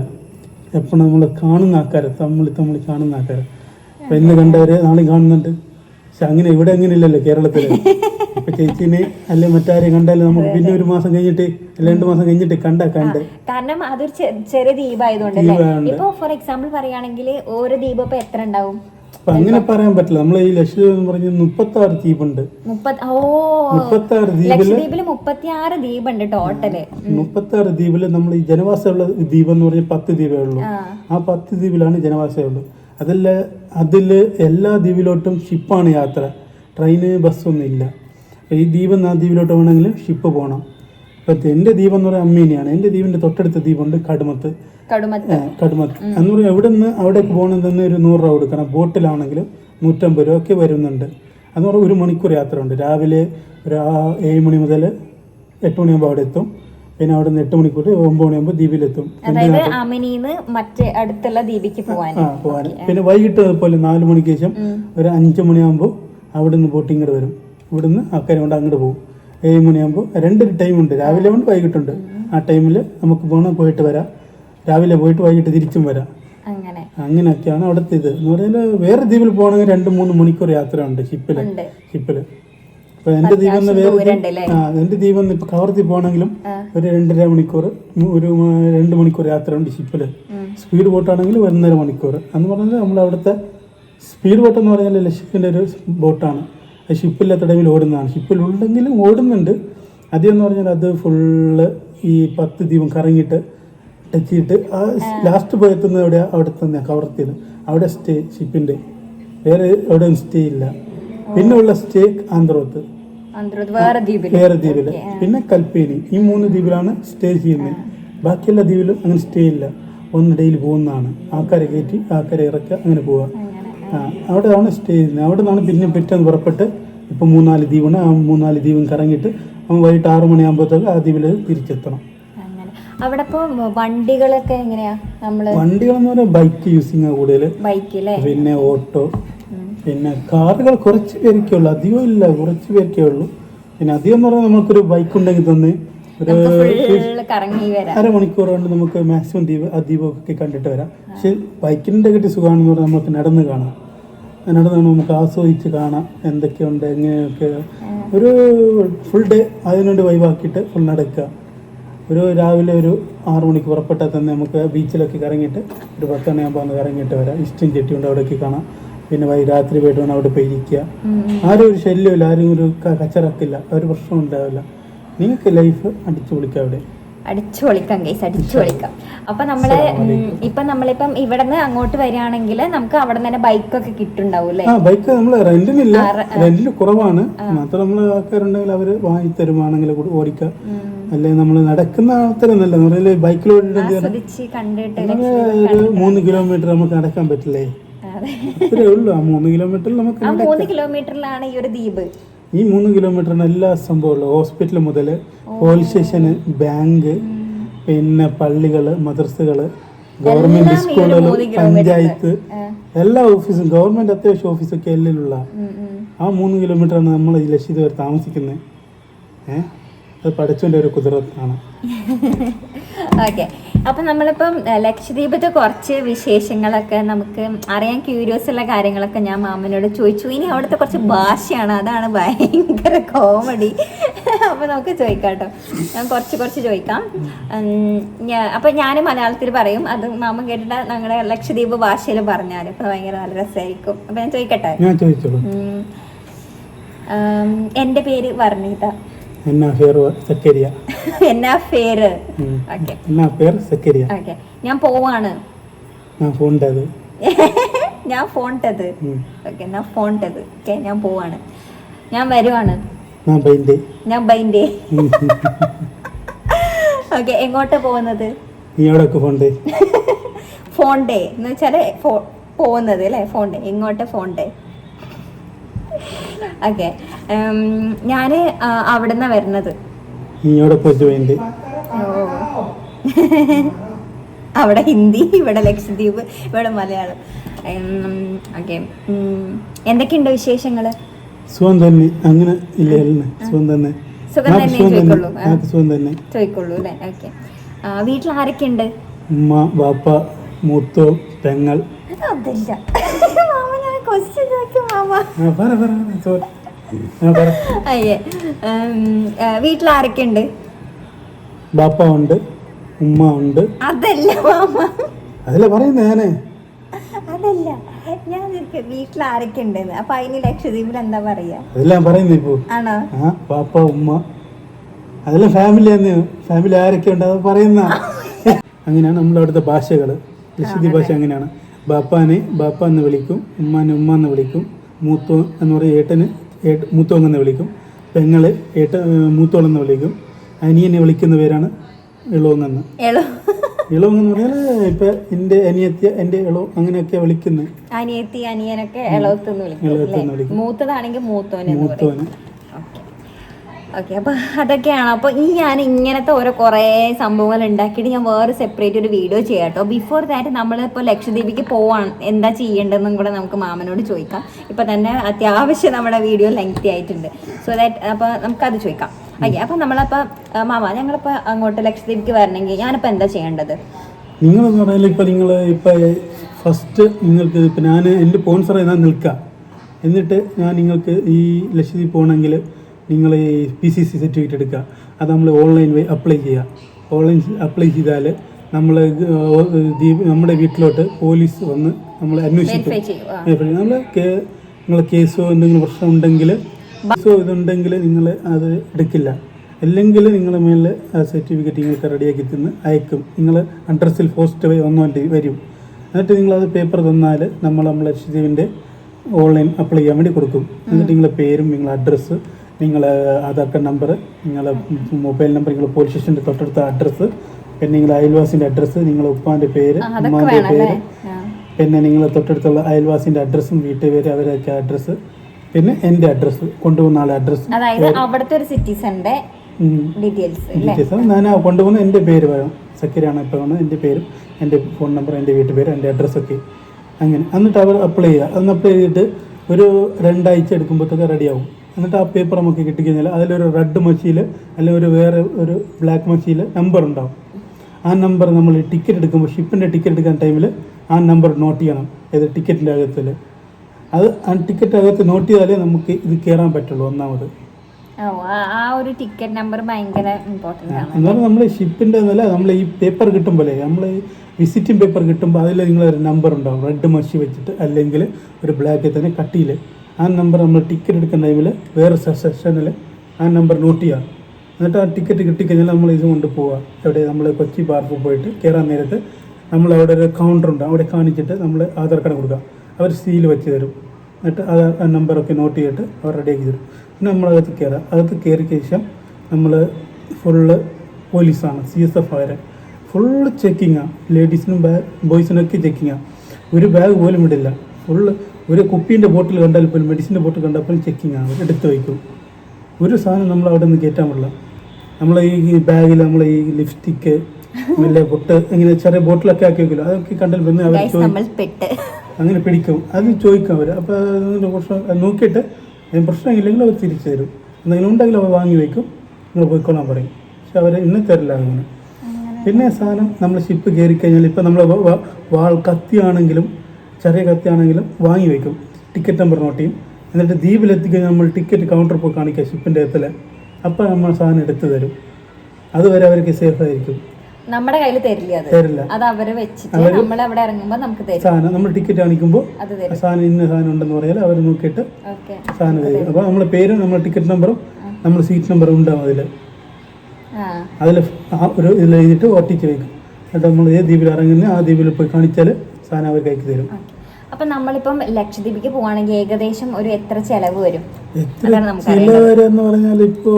എപ്പോഴും നമ്മൾ കാണുന്ന ആൾക്കാരെ തമ്മിൽ തമ്മിൽ കാണുന്ന ആൾക്കാരെ. അപ്പം ഇന്ന് കണ്ടവരെ നാളെ കാണുന്നുണ്ട്. പക്ഷെ അങ്ങനെ ഇവിടെ അങ്ങനെ ഇല്ലല്ലോ കേരളത്തിൽ ഇപ്പൊ ചേച്ചീനെ അല്ലെ മറ്റാരെയും കണ്ടാലും നമുക്ക് പിന്നെ ഒരു മാസം കഴിഞ്ഞിട്ട് രണ്ട് മാസം കഴിഞ്ഞിട്ട് കണ്ട കണ്ട്. കാരണം അതൊരു ചെറിയ ദ്വീപായതുകൊണ്ട്. ഇപ്പൊ ഫോർ എക്സാമ്പിൾ പറയുകയാണെങ്കിൽ ഓരോ ദ്വീപ് ഇപ്പൊ എത്ര ഉണ്ടാവും? അങ്ങനെ പറയാൻ പറ്റില്ല. നമ്മൾ ഈ ലക്ഷദ്വീപ് എന്ന് പറഞ്ഞ മുപ്പത്തി ആറ് ദ്വീപുണ്ട് മുപ്പത്തി ആറ് ദ്വീപിൽ ലക്ഷദ്വീപിൽ മുപ്പത്തി ആറ് ദ്വീപുണ്ട് ടോട്ടൽ. മുപ്പത്തി ആറ് ദ്വീപിൽ നമ്മൾ ഈ ജനവാസമുള്ള ദ്വീപ് എന്ന് പറഞ്ഞ പത്ത് ദ്വീപേ ഉള്ളൂ. ആ. പത്ത് ദ്വീപിലാണ് ജനവാസമുള്ളത് അതിൽ അതിൽ എല്ലാ ദ്വീപിലോട്ടും ഷിപ്പാണ് യാത്ര. ട്രെയിന് ബസ്സൊന്നും ഇല്ല. ഈ ദ്വീപ് ആ ദ്വീപിലോട്ട് വേണമെങ്കിൽ ഷിപ്പ് പോകണം ഇപ്പം എന്റെ ദ്വീപ് എന്ന് പറയുന്നത് അമ്മീനിയാണ്. എന്റെ ദ്വീപിന്റെ തൊട്ടടുത്ത ദ്വീപുണ്ട് കടുമത്ത്. കടുമത്ത്. എന്ന് പറഞ്ഞാൽ ഇവിടെ നിന്ന് അവിടേക്ക് പോകണമെന്ന് തന്നെ ഒരു നൂറ് രൂപ കൊടുക്കണം. ബോട്ടിലാണെങ്കിലും നൂറ്റമ്പത് രൂപ ഒക്കെ വരുന്നുണ്ട്. അതെന്ന് പറഞ്ഞാൽ ഒരു മണിക്കൂർ യാത്ര ഉണ്ട് രാവിലെ ഒരു ഏഴ് മണി മുതൽ എട്ട് മണിയാകുമ്പോൾ അവിടെ എത്തും. പിന്നെ അവിടെ നിന്ന് എട്ട് മണിക്കൂർ ഒമ്പത് മണിയാകുമ്പോൾ ദ്വീപിലെത്തും മറ്റ് അടുത്തുള്ള ദ്വീപിക്ക് പോകാൻ പിന്നെ വൈകിട്ട് പോലെ നാല് മണിക്ക് ശേഷം ഒരു അഞ്ച് മണിയാകുമ്പോൾ അവിടെ നിന്ന് ബോട്ടിങ്ങോട് വരും. ഇവിടുന്ന് അക്കരെ കൊണ്ട് അങ്ങോട്ട് പോകും. ഏഴ് മണിയാകുമ്പോൾ രണ്ട് ടൈമുണ്ട് രാവിലെ ഉണ്ട് വൈകിട്ടുണ്ട്. ആ ടൈമിൽ നമുക്ക് പോകണം പോയിട്ട് വരാം. രാവിലെ പോയിട്ട് വൈകിട്ട് തിരിച്ചും വരാം. അങ്ങനെ. അങ്ങനെയൊക്കെയാണ് അവിടുത്തെ ഇത്. എന്ന് പറഞ്ഞാൽ വേറെ ദ്വീപിൽ പോകണമെങ്കിൽ രണ്ട് മൂന്ന് മണിക്കൂർ യാത്ര ഉണ്ട് ഷിപ്പിൽ ഷിപ്പിൽ അപ്പോൾ എന്റെ വേറെ ആ എന്റെ ദ്വീപിൽ നിന്ന് ഇപ്പോൾ കവർത്തി പോകണമെങ്കിലും. ഒരു രണ്ടര മണിക്കൂർ ഒരു രണ്ട് മണിക്കൂർ യാത്ര ഉണ്ട് ഷിപ്പിൽ. സ്പീഡ് ബോട്ടാണെങ്കിൽ ഒന്നര മണിക്കൂർ. എന്ന് പറഞ്ഞാൽ നമ്മൾ അവിടുത്തെ സ്പീഡ് ബോട്ട് എന്ന് പറഞ്ഞാൽ ലക്ഷ്യത്തിന്റെ ഒരു ബോട്ടാണ്. അത് ഷിപ്പില്ലാത്ത ടൈമിൽ ഓടുന്നതാണ്. ഷിപ്പിലുണ്ടെങ്കിലും ഓടുന്നുണ്ട്. അതെന്ന് പറഞ്ഞാൽ അത് ഫുള്ള് ഈ പത്ത് ദീപം കറങ്ങിയിട്ട് ടച്ച് ചെയ്തിട്ട് ആ. ലാസ്റ്റ് പോയെത്തുന്ന എവിടെയാ? അവിടെ തന്നെ കവർത്തിയത് അവിടെ സ്റ്റേ ഷിപ്പിന്റെ. വേറെ എവിടെയും സ്റ്റേ ഇല്ല. പിന്നെ ഉള്ള സ്റ്റേ ആന്ധ്രോത്ത്. വേറെ ദ്വീപിൽ. പിന്നെ കൽപ്പേനി. ഈ മൂന്ന് ദ്വീപിലാണ് സ്റ്റേ ചെയ്യുന്നത്. ബാക്കിയെല്ലാ ദ്വീപിലും അങ്ങനെ സ്റ്റേ ഇല്ല. ഒന്ന് ഡെയിലി പോകുന്നതാണ്. ആൾക്കാരെ കയറ്റി ആൾക്കാരെ ഇറക്കുക അങ്ങനെ പോവുക. അവിടെയാണ് സ്റ്റേ ചെയ്യുന്നത്. അവിടെ നിന്നാണ് പിന്നെ പിറ്റേന്ന് പുറപ്പെട്ട് ഇപ്പം മൂന്നാൽ ദ്വീപാണ് ആ മൂന്നാൽ ദ്വീപും കറങ്ങിയിട്ട് അവൻ വൈകിട്ട് ആറു മണിയാകുമ്പോഴത്തേക്ക് ആ ദ്വീപിൽ തിരിച്ചെത്തണം. അവിടെ വണ്ടികളൊക്കെ എങ്ങനെയാ നമ്മൾ വണ്ടികളെന്ന് പറഞ്ഞാൽ ബൈക്ക് യൂസിങ് കൂടുതൽ പിന്നെ ഓട്ടോ. പിന്നെ കാറുകൾ കുറച്ച് പേരൊക്കെ ഉള്ളൂ. അധികം ഇല്ല കുറച്ച് പേരൊക്കെ ഉള്ളൂ. പിന്നെ അധികം എന്ന് പറഞ്ഞാൽ നമുക്കൊരു ബൈക്ക് ഉണ്ടെങ്കിൽ തന്നെ ഒരു അരമണിക്കൂർ കൊണ്ട് നമുക്ക് മാക്സിമം ദ്വീപ് ആ ദ്വീപൊക്കെ കണ്ടിട്ട് വരാം. പക്ഷെ ബൈക്കിന്റെ കിട്ടി സുഖമാണെന്ന് പറഞ്ഞാൽ നമുക്ക് നടന്ന് കാണാം. നടന്ന് നമുക്ക് ആസ്വദിച്ച് കാണാം എന്തൊക്കെയുണ്ട് എങ്ങനെയൊക്കെ. ഒരു ഫുൾ ഡേ അതിനുവേണ്ടി വൈവാക്കിയിട്ട് ഫുൾ നടക്കുക. ഒരു രാവിലെ ഒരു ആറു മണിക്ക് പുറപ്പെട്ടാൽ തന്നെ നമുക്ക് ബീച്ചിലൊക്കെ കറങ്ങിയിട്ട് ഒരു പത്ത് മണിയാകുമ്പോൾ ഒന്ന് കറങ്ങിയിട്ട് വരാം. ഇഷ്ടം ചെട്ടിയുണ്ട് അവിടെയൊക്കെ കാണാം. പിന്നെ വൈ രാത്രി പോയിട്ട് വേണം അവിടെ പോയി ഇരിക്കുക. ആരും ഒരു ശല്യമില്ല ആരും ഒരു കച്ചറക്കില്ല. ഒരു പ്രശ്നം ഉണ്ടാവില്ല. നിങ്ങൾക്ക് ലൈഫ് അടിച്ചു പൊളിക്കാം അവിടെ? അടിച്ചു പൊളിക്കാം കേസ് അടിച്ചു പൊളിക്കാം. അപ്പൊ നമ്മൾ ഉം, ഇപ്പൊ നമ്മളിപ്പം ഇവിടെ നിന്ന് അങ്ങോട്ട് വരികയാണെങ്കിൽ നമുക്ക് അവിടെ നിന്ന് തന്നെ ബൈക്കൊക്കെ കിട്ടുണ്ടാവും അല്ലേ? ബൈക്ക് നമ്മൾ റെന്റിനില്ല റെന്റിന് കുറവാണ്. മാത്രം നമ്മൾ ആൾക്കാരുണ്ടെങ്കിൽ അവർ വാങ്ങി തരുവാണെങ്കിൽ കൂടി ഓടിക്കാം. അല്ലെ നമ്മൾ നടക്കുന്ന ആൾക്കാരൊന്നല്ല ബൈക്കിൽ പറഞ്ഞാൽ ബൈക്കിലോട്ട് മൂന്ന് കിലോമീറ്റർ നമുക്ക് നടക്കാൻ പറ്റില്ലേ? അതെ. അത്രേ ഉള്ളൂ. ആ മൂന്ന് കിലോമീറ്ററിൽ നമുക്ക് മൂന്ന് കിലോമീറ്ററിലാണ് ഈ ഒരു ദ്വീപ്. ഈ മൂന്ന് കിലോമീറ്ററിന് എല്ലാ സംഭവമുള്ളൂ ഹോസ്പിറ്റൽ മുതൽ പോലീസ് സ്റ്റേഷന് ബാങ്ക് പിന്നെ പള്ളികൾ മദ്രസകൾ ഗവൺമെന്റ് സ്കൂളുകൾ പഞ്ചായത്ത് എല്ലാ ഓഫീസും ഗവൺമെന്റ് അത്യാവശ്യം ഓഫീസൊക്കെ എല്ലിലുള്ള. ആ മൂന്ന് കിലോമീറ്ററാണ് നമ്മൾ ഈ ലക്ഷ്യത്തിൽ വരെ താമസിക്കുന്നത് ഏഹ് അത് പഠിച്ചതിന്റെ ഒരു കുതിരത്താണ്. ഓക്കെ അപ്പൊ നമ്മളിപ്പം ലക്ഷദ്വീപത്തെ കുറച്ച് വിശേഷങ്ങളൊക്കെ നമുക്ക് അറിയാൻ ക്യൂരിയസ് ഉള്ള കാര്യങ്ങളൊക്കെ ഞാൻ മാമനോട് ചോദിച്ചു. ഇനി അവിടുത്തെ കുറച്ച് ഭാഷയാണ്. അതാണ് ഭയങ്കര കോമഡി അപ്പോൾ നമുക്ക് ചോദിക്കാം കേട്ടോ. ഞാൻ കുറച്ച് കുറച്ച് ചോദിക്കാം. അപ്പം ഞാൻ മലയാളത്തിൽ പറയും. അത് മാമൻ കേട്ടിട്ട് ഞങ്ങളുടെ ലക്ഷദ്വീപ് ഭാഷയിൽ പറഞ്ഞാൽ അപ്പം ഭയങ്കര നല്ല രസമായിരിക്കും. അപ്പം ഞാൻ ചോദിക്കട്ടെ? എന്റെ പേര് വർണിത എന്നാ പേര് സക്കരിയ? എന്നാ പേര്? ഓക്കേ. എന്നാ പേർ സക്കരിയ? ഓക്കേ. ഞാൻ പോവാണ്. ഞാൻ ഫോണിന്റെ ഞാൻ ഫോണിട്ടത് ഓക്കെ ഞാൻ ഫോണിട്ടത് ഓക്കെ ഞാൻ പോവാണ്. ഞാൻ വരുവാണ്. ഞാൻ ബൈൻഡേ. ഞാൻ ബൈൻഡേ. ഓക്കെ എങ്ങോട്ടാ പോകുന്നത്? നീ എവിടെയൊക്കെ ഫോണ്ടേ ഫോൺ ഡേ എന്ന് വെച്ചാൽ പോകുന്നത് അല്ലേ? ഫോണ്ടേ എങ്ങോട്ട് ഡേ ഓക്കെ ഞാൻ അവിടെ നിന്നാണ് വരുന്നത്. അവിടെ ഹിന്ദി ഇവിടെ ലക്ഷദ്വീപ് ഇവിടെ മലയാളം. ഓക്കെ. എന്തൊക്കെയുണ്ട് വിശേഷങ്ങൾ സുഖം തന്നെ. അങ്ങനെ ഇല്ല സുഖം തന്നെ. സുഖം തന്നെ. ചോദിക്കുള്ളൂ. സുഖം തന്നെ. വീട്ടിൽ ആരൊക്കെ ഉണ്ട് ഉമ്മ ബാപ്പ മൂത്തോ പെങ്ങൾ. അതല്ല. ക്വസ്റ്റ്യൻ ചോദിക്കും മാമ അയ്യേ വീട്ടിൽ ആരൊക്കെ ഉണ്ട് ബാപ്പ ഉണ്ട് ഉമ്മ ഉണ്ട്. അതല്ല മാമ. അതല്ല പറയുന്നേ ഞാനേ. അതല്ല ഞാൻ വീട്ടിൽ ആരൊക്കെ ഉണ്ടെന്ന് അപ്പൊ അതിന് ലക്ഷദ്വീപിൽ എന്താ പറയാ? അതെല്ലാം പറയുന്നു ഇപ്പൊ. ആണോ? പാപ്പ ഉമ്മ. അതെല്ലാം ഫാമിലി ആണ് ഫാമിലി ആരൊക്കെ ഉണ്ട് അത് പറയുന്ന. അങ്ങനെയാണ് നമ്മൾ അവിടുത്തെ ഭാഷകൾ ലക്ഷദ്വീപ് ഭാഷ അങ്ങനെയാണ്. ബാപ്പാനെ ബാപ്പ എന്ന് വിളിക്കും ഉമ്മാനെ ഉമ്മ എന്ന് വിളിക്കും മൂത്തോ എന്ന് പറയും ഏട്ടന് ഏട്ട മൂത്തോങ് എന്ന് വിളിക്കും പെങ്ങളെ ഏട്ട മൂത്തോളെന്ന് വിളിക്കും അനിയനെ വിളിക്കുന്ന പേരാണ് ഇളോങ്ങെന്ന്. ഇളോങ് എന്ന് പറഞ്ഞാൽ ഇപ്പൊ എന്റെ അനിയത്തിയ എന്റെ ഇളോ അങ്ങനെയൊക്കെ വിളിക്കുന്നത് അനിയത്തി അനിയനൊക്കെ ഇളവത്തെന്ന്? വിളിക്കും. മൂത്തതാണെങ്കിൽ മൂത്തോനെ മൂത്തോന്. ഓക്കെ അപ്പൊ അതൊക്കെയാണ്. അപ്പൊ ഈ ഞാൻ ഇങ്ങനത്തെ ഓരോ കുറേ സംഭവങ്ങൾ ഉണ്ടാക്കിയിട്ട് ഞാൻ വേറെ സെപ്പറേറ്റ് ഒരു വീഡിയോ ചെയ്യാം കേട്ടോ ബിഫോർ ദാറ്റ് നമ്മളിപ്പോൾ ലക്ഷദ്വീപിക്ക് പോവാൻ എന്താ ചെയ്യേണ്ടതെന്നും കൂടെ നമുക്ക് മാമനോട് ചോദിക്കാം. ഇപ്പൊ തന്നെ അത്യാവശ്യം നമ്മുടെ വീഡിയോ ലെങ്തി ആയിട്ടുണ്ട്. സോ ദാറ്റ് അപ്പൊ നമുക്കത് ചോദിക്കാം. ഓക്കെ അപ്പൊ നമ്മളപ്പോ മാമ ഞങ്ങളിപ്പോ അങ്ങോട്ട് ലക്ഷദ്വീപിക്ക് വരണമെങ്കിൽ ഞാനിപ്പോ എന്താ ചെയ്യേണ്ടത്? നിങ്ങളെന്ന് പറഞ്ഞാൽ നിങ്ങൾ ഫസ്റ്റ് നിങ്ങൾക്ക് ഇപ്പം ഞാൻ എന്റെ സ്പോൺസർ നിൽക്കാം. എന്നിട്ട് ഞാൻ നിങ്ങൾക്ക് ഈ ലക്ഷദ്വീപ് പോകണമെങ്കിൽ നിങ്ങൾ ഈ പി സി സി സർട്ടിഫിക്കറ്റ് എടുക്കുക. അത് നമ്മൾ ഓൺലൈൻ വഴി അപ്ലൈ ചെയ്യുക. ഓൺലൈൻ അപ്ലൈ ചെയ്താൽ നമ്മൾ നമ്മുടെ വീട്ടിലോട്ട് പോലീസ് വന്ന് നമ്മൾ അന്വേഷിക്കും. നമ്മൾ നിങ്ങൾ കേസോ എന്തെങ്കിലും പ്രശ്നം ഉണ്ടെങ്കിൽ കേസോ ഇതുണ്ടെങ്കിൽ നിങ്ങൾ അത് എടുക്കില്ല. അല്ലെങ്കിൽ നിങ്ങളുടെ മേലിൽ സർട്ടിഫിക്കറ്റ് നിങ്ങൾക്ക് റെഡിയാക്കി തന്ന് അയക്കും. നിങ്ങൾ അഡ്രസ്സിൽ പോസ്റ്റ് വഴി വന്നുകൊണ്ട് വരും. എന്നിട്ട് നിങ്ങളത് പേപ്പർ തന്നാൽ നമ്മൾ നമ്മളെ ലക്ഷദ്വീപിന്റെ ഓൺലൈൻ അപ്ലൈ ചെയ്യാൻ വേണ്ടി കൊടുക്കും. എന്നിട്ട് നിങ്ങളുടെ പേരും നിങ്ങളുടെ അഡ്രസ്സ് നിങ്ങളെ ആധാർ കാർഡ് നമ്പർ നിങ്ങളെ മൊബൈൽ നമ്പർ നിങ്ങൾ പോലീസ് സ്റ്റേഷന്റെ തൊട്ടടുത്ത അഡ്രസ്സ് പിന്നെ നിങ്ങളെ അയൽവാസിന്റെ അഡ്രസ്സ് നിങ്ങളെ ഉപ്പാന്റെ പേര് ഉമ്മാന്റെ പേര് പിന്നെ നിങ്ങൾ തൊട്ടടുത്തുള്ള അയൽവാസിന്റെ അഡ്രസ്സും വീട്ടുപേര് അവരൊക്കെ അഡ്രസ്സ് പിന്നെ എന്റെ അഡ്രസ്സ് കൊണ്ടുപോകുന്ന ആളെ അഡ്രസ്സ് അതായത് അവിടുത്തെ ഒരു സിറ്റിസന്റെ ഡീറ്റെയിൽസ് ഞാൻ കൊണ്ടുപോകുന്ന എന്റെ പേര് വരും സക്കീരാണ് ഇപ്പോൾ വന്നത് എന്റെ പേരും എന്റെ ഫോൺ നമ്പർ എന്റെ വീട്ടുപേര് എന്റെ അഡ്രസ്സൊക്കെ അങ്ങനെ. എന്നിട്ട് അവർ അപ്ലൈ ചെയ്യുക. അന്ന് അപ്ലൈ ചെയ്തിട്ട് ഒരു രണ്ടാഴ്ച എടുക്കുമ്പോഴത്തേക്ക് റെഡിയാവും എന്നിട്ട് ആ പേപ്പർ നമുക്ക് കിട്ടിക്കഴിഞ്ഞാൽ അതിലൊരു റെഡ് മച്ചിയിൽ അല്ലെങ്കിൽ ഒരു വേറെ ഒരു ബ്ലാക്ക് മച്ചിയിൽ നമ്പർ ഉണ്ടാവും. ആ നമ്പർ നമ്മൾ ടിക്കറ്റ് എടുക്കുമ്പോൾ ഷിപ്പിന്റെ ടിക്കറ്റ് എടുക്കാൻ ടൈമിൽ ആ നമ്പർ നോട്ട് ചെയ്യണം. ഏത് ടിക്കറ്റിന്റെ അകത്തിൽ അത് ആ ടിക്കറ്റ് അകത്ത് നോട്ട് ചെയ്താലേ നമുക്ക് ഇത് കയറാൻ പറ്റുള്ളൂ ഒന്നാമത്. ആ- ആ ഒരു ടിക്കറ്റ് നമ്പർ ഭയങ്കര ഇമ്പോർട്ടന്റ് ആണ്. എന്നാലും നമ്മൾ ഷിപ്പിന്റെ എന്നല്ല നമ്മൾ ഈ പേപ്പർ കിട്ടുമ്പോഴേ നമ്മൾ വിസിറ്റിംഗ് പേപ്പർ കിട്ടുമ്പോൾ അതിൽ നിങ്ങളൊരു നമ്പർ ഉണ്ടാവും. റെഡ് മഷി വെച്ചിട്ട് അല്ലെങ്കിൽ ഒരു ബ്ലാക്കിൽ തന്നെ കട്ടിയിൽ ആ നമ്പർ നമ്മൾ ടിക്കറ്റ് എടുക്കുന്ന ടൈമിൽ വേറെ സെക്ഷനിൽ ആ നമ്പർ നോട്ട് ചെയ്യാം. എന്നിട്ട് ആ ടിക്കറ്റ് കിട്ടിക്കഴിഞ്ഞാൽ നമ്മൾ ഇത് കൊണ്ട് പോവുക എവിടെ നമ്മൾ കൊച്ചി പാർക്കിൽ പോയിട്ട് കയറാൻ നേരത്ത് നമ്മൾ അവിടെ ഒരു കൗണ്ടർ ഉണ്ട്. അവിടെ കാണിച്ചിട്ട് നമ്മൾ ആധാർ കാർഡ് കൊടുക്കുക അവർ സീൽ വെച്ച് തരും. എന്നിട്ട് ആ നമ്പറൊക്കെ നോട്ട് ചെയ്തിട്ട് അവർ റെഡിയാക്കി തരും. പിന്നെ നമ്മളകത്ത് കയറാം അകത്ത് കയറിയ ശേഷം നമ്മൾ ഫുള്ള് പോലീസാണ് സി എസ് എഫ് ആര്. ഫുള്ള് ചെക്കിങ്ങാണ് ലേഡീസിനും ബാഗ് ബോയ്സിനൊക്കെ ചെക്കിങ്ങാണ് ഒരു ബാഗ് പോലും ഇടില്ല ഫുള്ള് ഒരു കുപ്പീന്റെ ബോട്ടിൽ കണ്ടാൽ പോലും മെഡിസിന്റെ ബോട്ടിൽ കണ്ടാൽ പോലും ചെക്കിങ് ആണ് എടുത്ത് വയ്ക്കും. ഒരു സാധനം നമ്മൾ അവിടെ നിന്ന് കയറ്റാൻ പാടില്ല. നമ്മൾ ഈ ബാഗിൽ നമ്മൾ ഈ ലിപ്സ്റ്റിക്ക് മെല്ലെ പൊട്ട് ഇങ്ങനെ ചെറിയ ബോട്ടിലൊക്കെ ആക്കി വെക്കില്ല? അതൊക്കെ കണ്ടാൽ പിന്നെ അവർ അങ്ങനെ പിടിക്കും. അത് ചോദിക്കും അവർ അപ്പോൾ അതിന്റെ പ്രശ്നം നോക്കിയിട്ട് അതിന് പ്രശ്നമില്ലെങ്കിൽ അവർ തിരിച്ചു തരും. എന്തെങ്കിലും ഉണ്ടെങ്കിൽ അവർ വാങ്ങി വയ്ക്കും നിങ്ങൾ പോയിക്കോളാൻ പറയും. പക്ഷെ അവർ ഇന്ന് തരില്ല അങ്ങനെ. പിന്നെ സാധനം നമ്മൾ ഷിപ്പ് കയറി കഴിഞ്ഞാൽ ഇപ്പം നമ്മൾ വാൾ കത്തിയാണെങ്കിലും ചെറിയ കത്തിയാണെങ്കിലും വാങ്ങി വയ്ക്കും ടിക്കറ്റ് നമ്പർ നോട്ട് ചെയ്യും. എന്നിട്ട് ദ്വീപിലെത്തിക്കഴിഞ്ഞാൽ നമ്മൾ ടിക്കറ്റ് കൗണ്ടർ പോയി കാണിക്കുക ഷിപ്പിന്റെ എത്തിൽ അപ്പോൾ നമ്മൾ സാധനം എടുത്തു തരും. അതുവരെ അവർക്ക് സേഫ് ആയിരിക്കും. നമ്മുടെ കയ്യിൽ തരില്ല അത്. തരില്ല. അത് അവർ വെച്ചിട്ട് നമ്മൾ അവിടെ ഇറങ്ങുമ്പോൾ നമുക്ക് തരും. സാധനം നമ്മൾ ടിക്കറ്റ് കാണിക്കുമ്പോൾ സാധനം ഇന്ന സാധനം ഉണ്ടെന്ന് പറഞ്ഞാൽ അവർ നോക്കിയിട്ട് സാധനം തരും. അപ്പോൾ നമ്മളെ പേരും നമ്മുടെ ടിക്കറ്റ് നമ്പറും നമ്മുടെ സീറ്റ് നമ്പറും ഉണ്ടാവും അതിൽ അതിൽ ഒരു ഇതിൽ എഴുതിയിട്ട് ഒട്ടിച്ച് വയ്ക്കും എന്നിട്ട് നമ്മൾ ഏത് ദ്വീപിൽ ഇറങ്ങുന്ന ആ ദ്വീപിൽ പോയി കാണിച്ചാൽ സാധനം അവർ കൈക്ക് തരും. അപ്പൊ നമ്മളിപ്പം ലക്ഷദ്വീപിക്ക് പോവാണെങ്കിൽ ഏകദേശം ഒരു എത്ര ചെലവ് വരും? എത്ര ചെലവ് വരും പറഞ്ഞാൽ ഇപ്പോ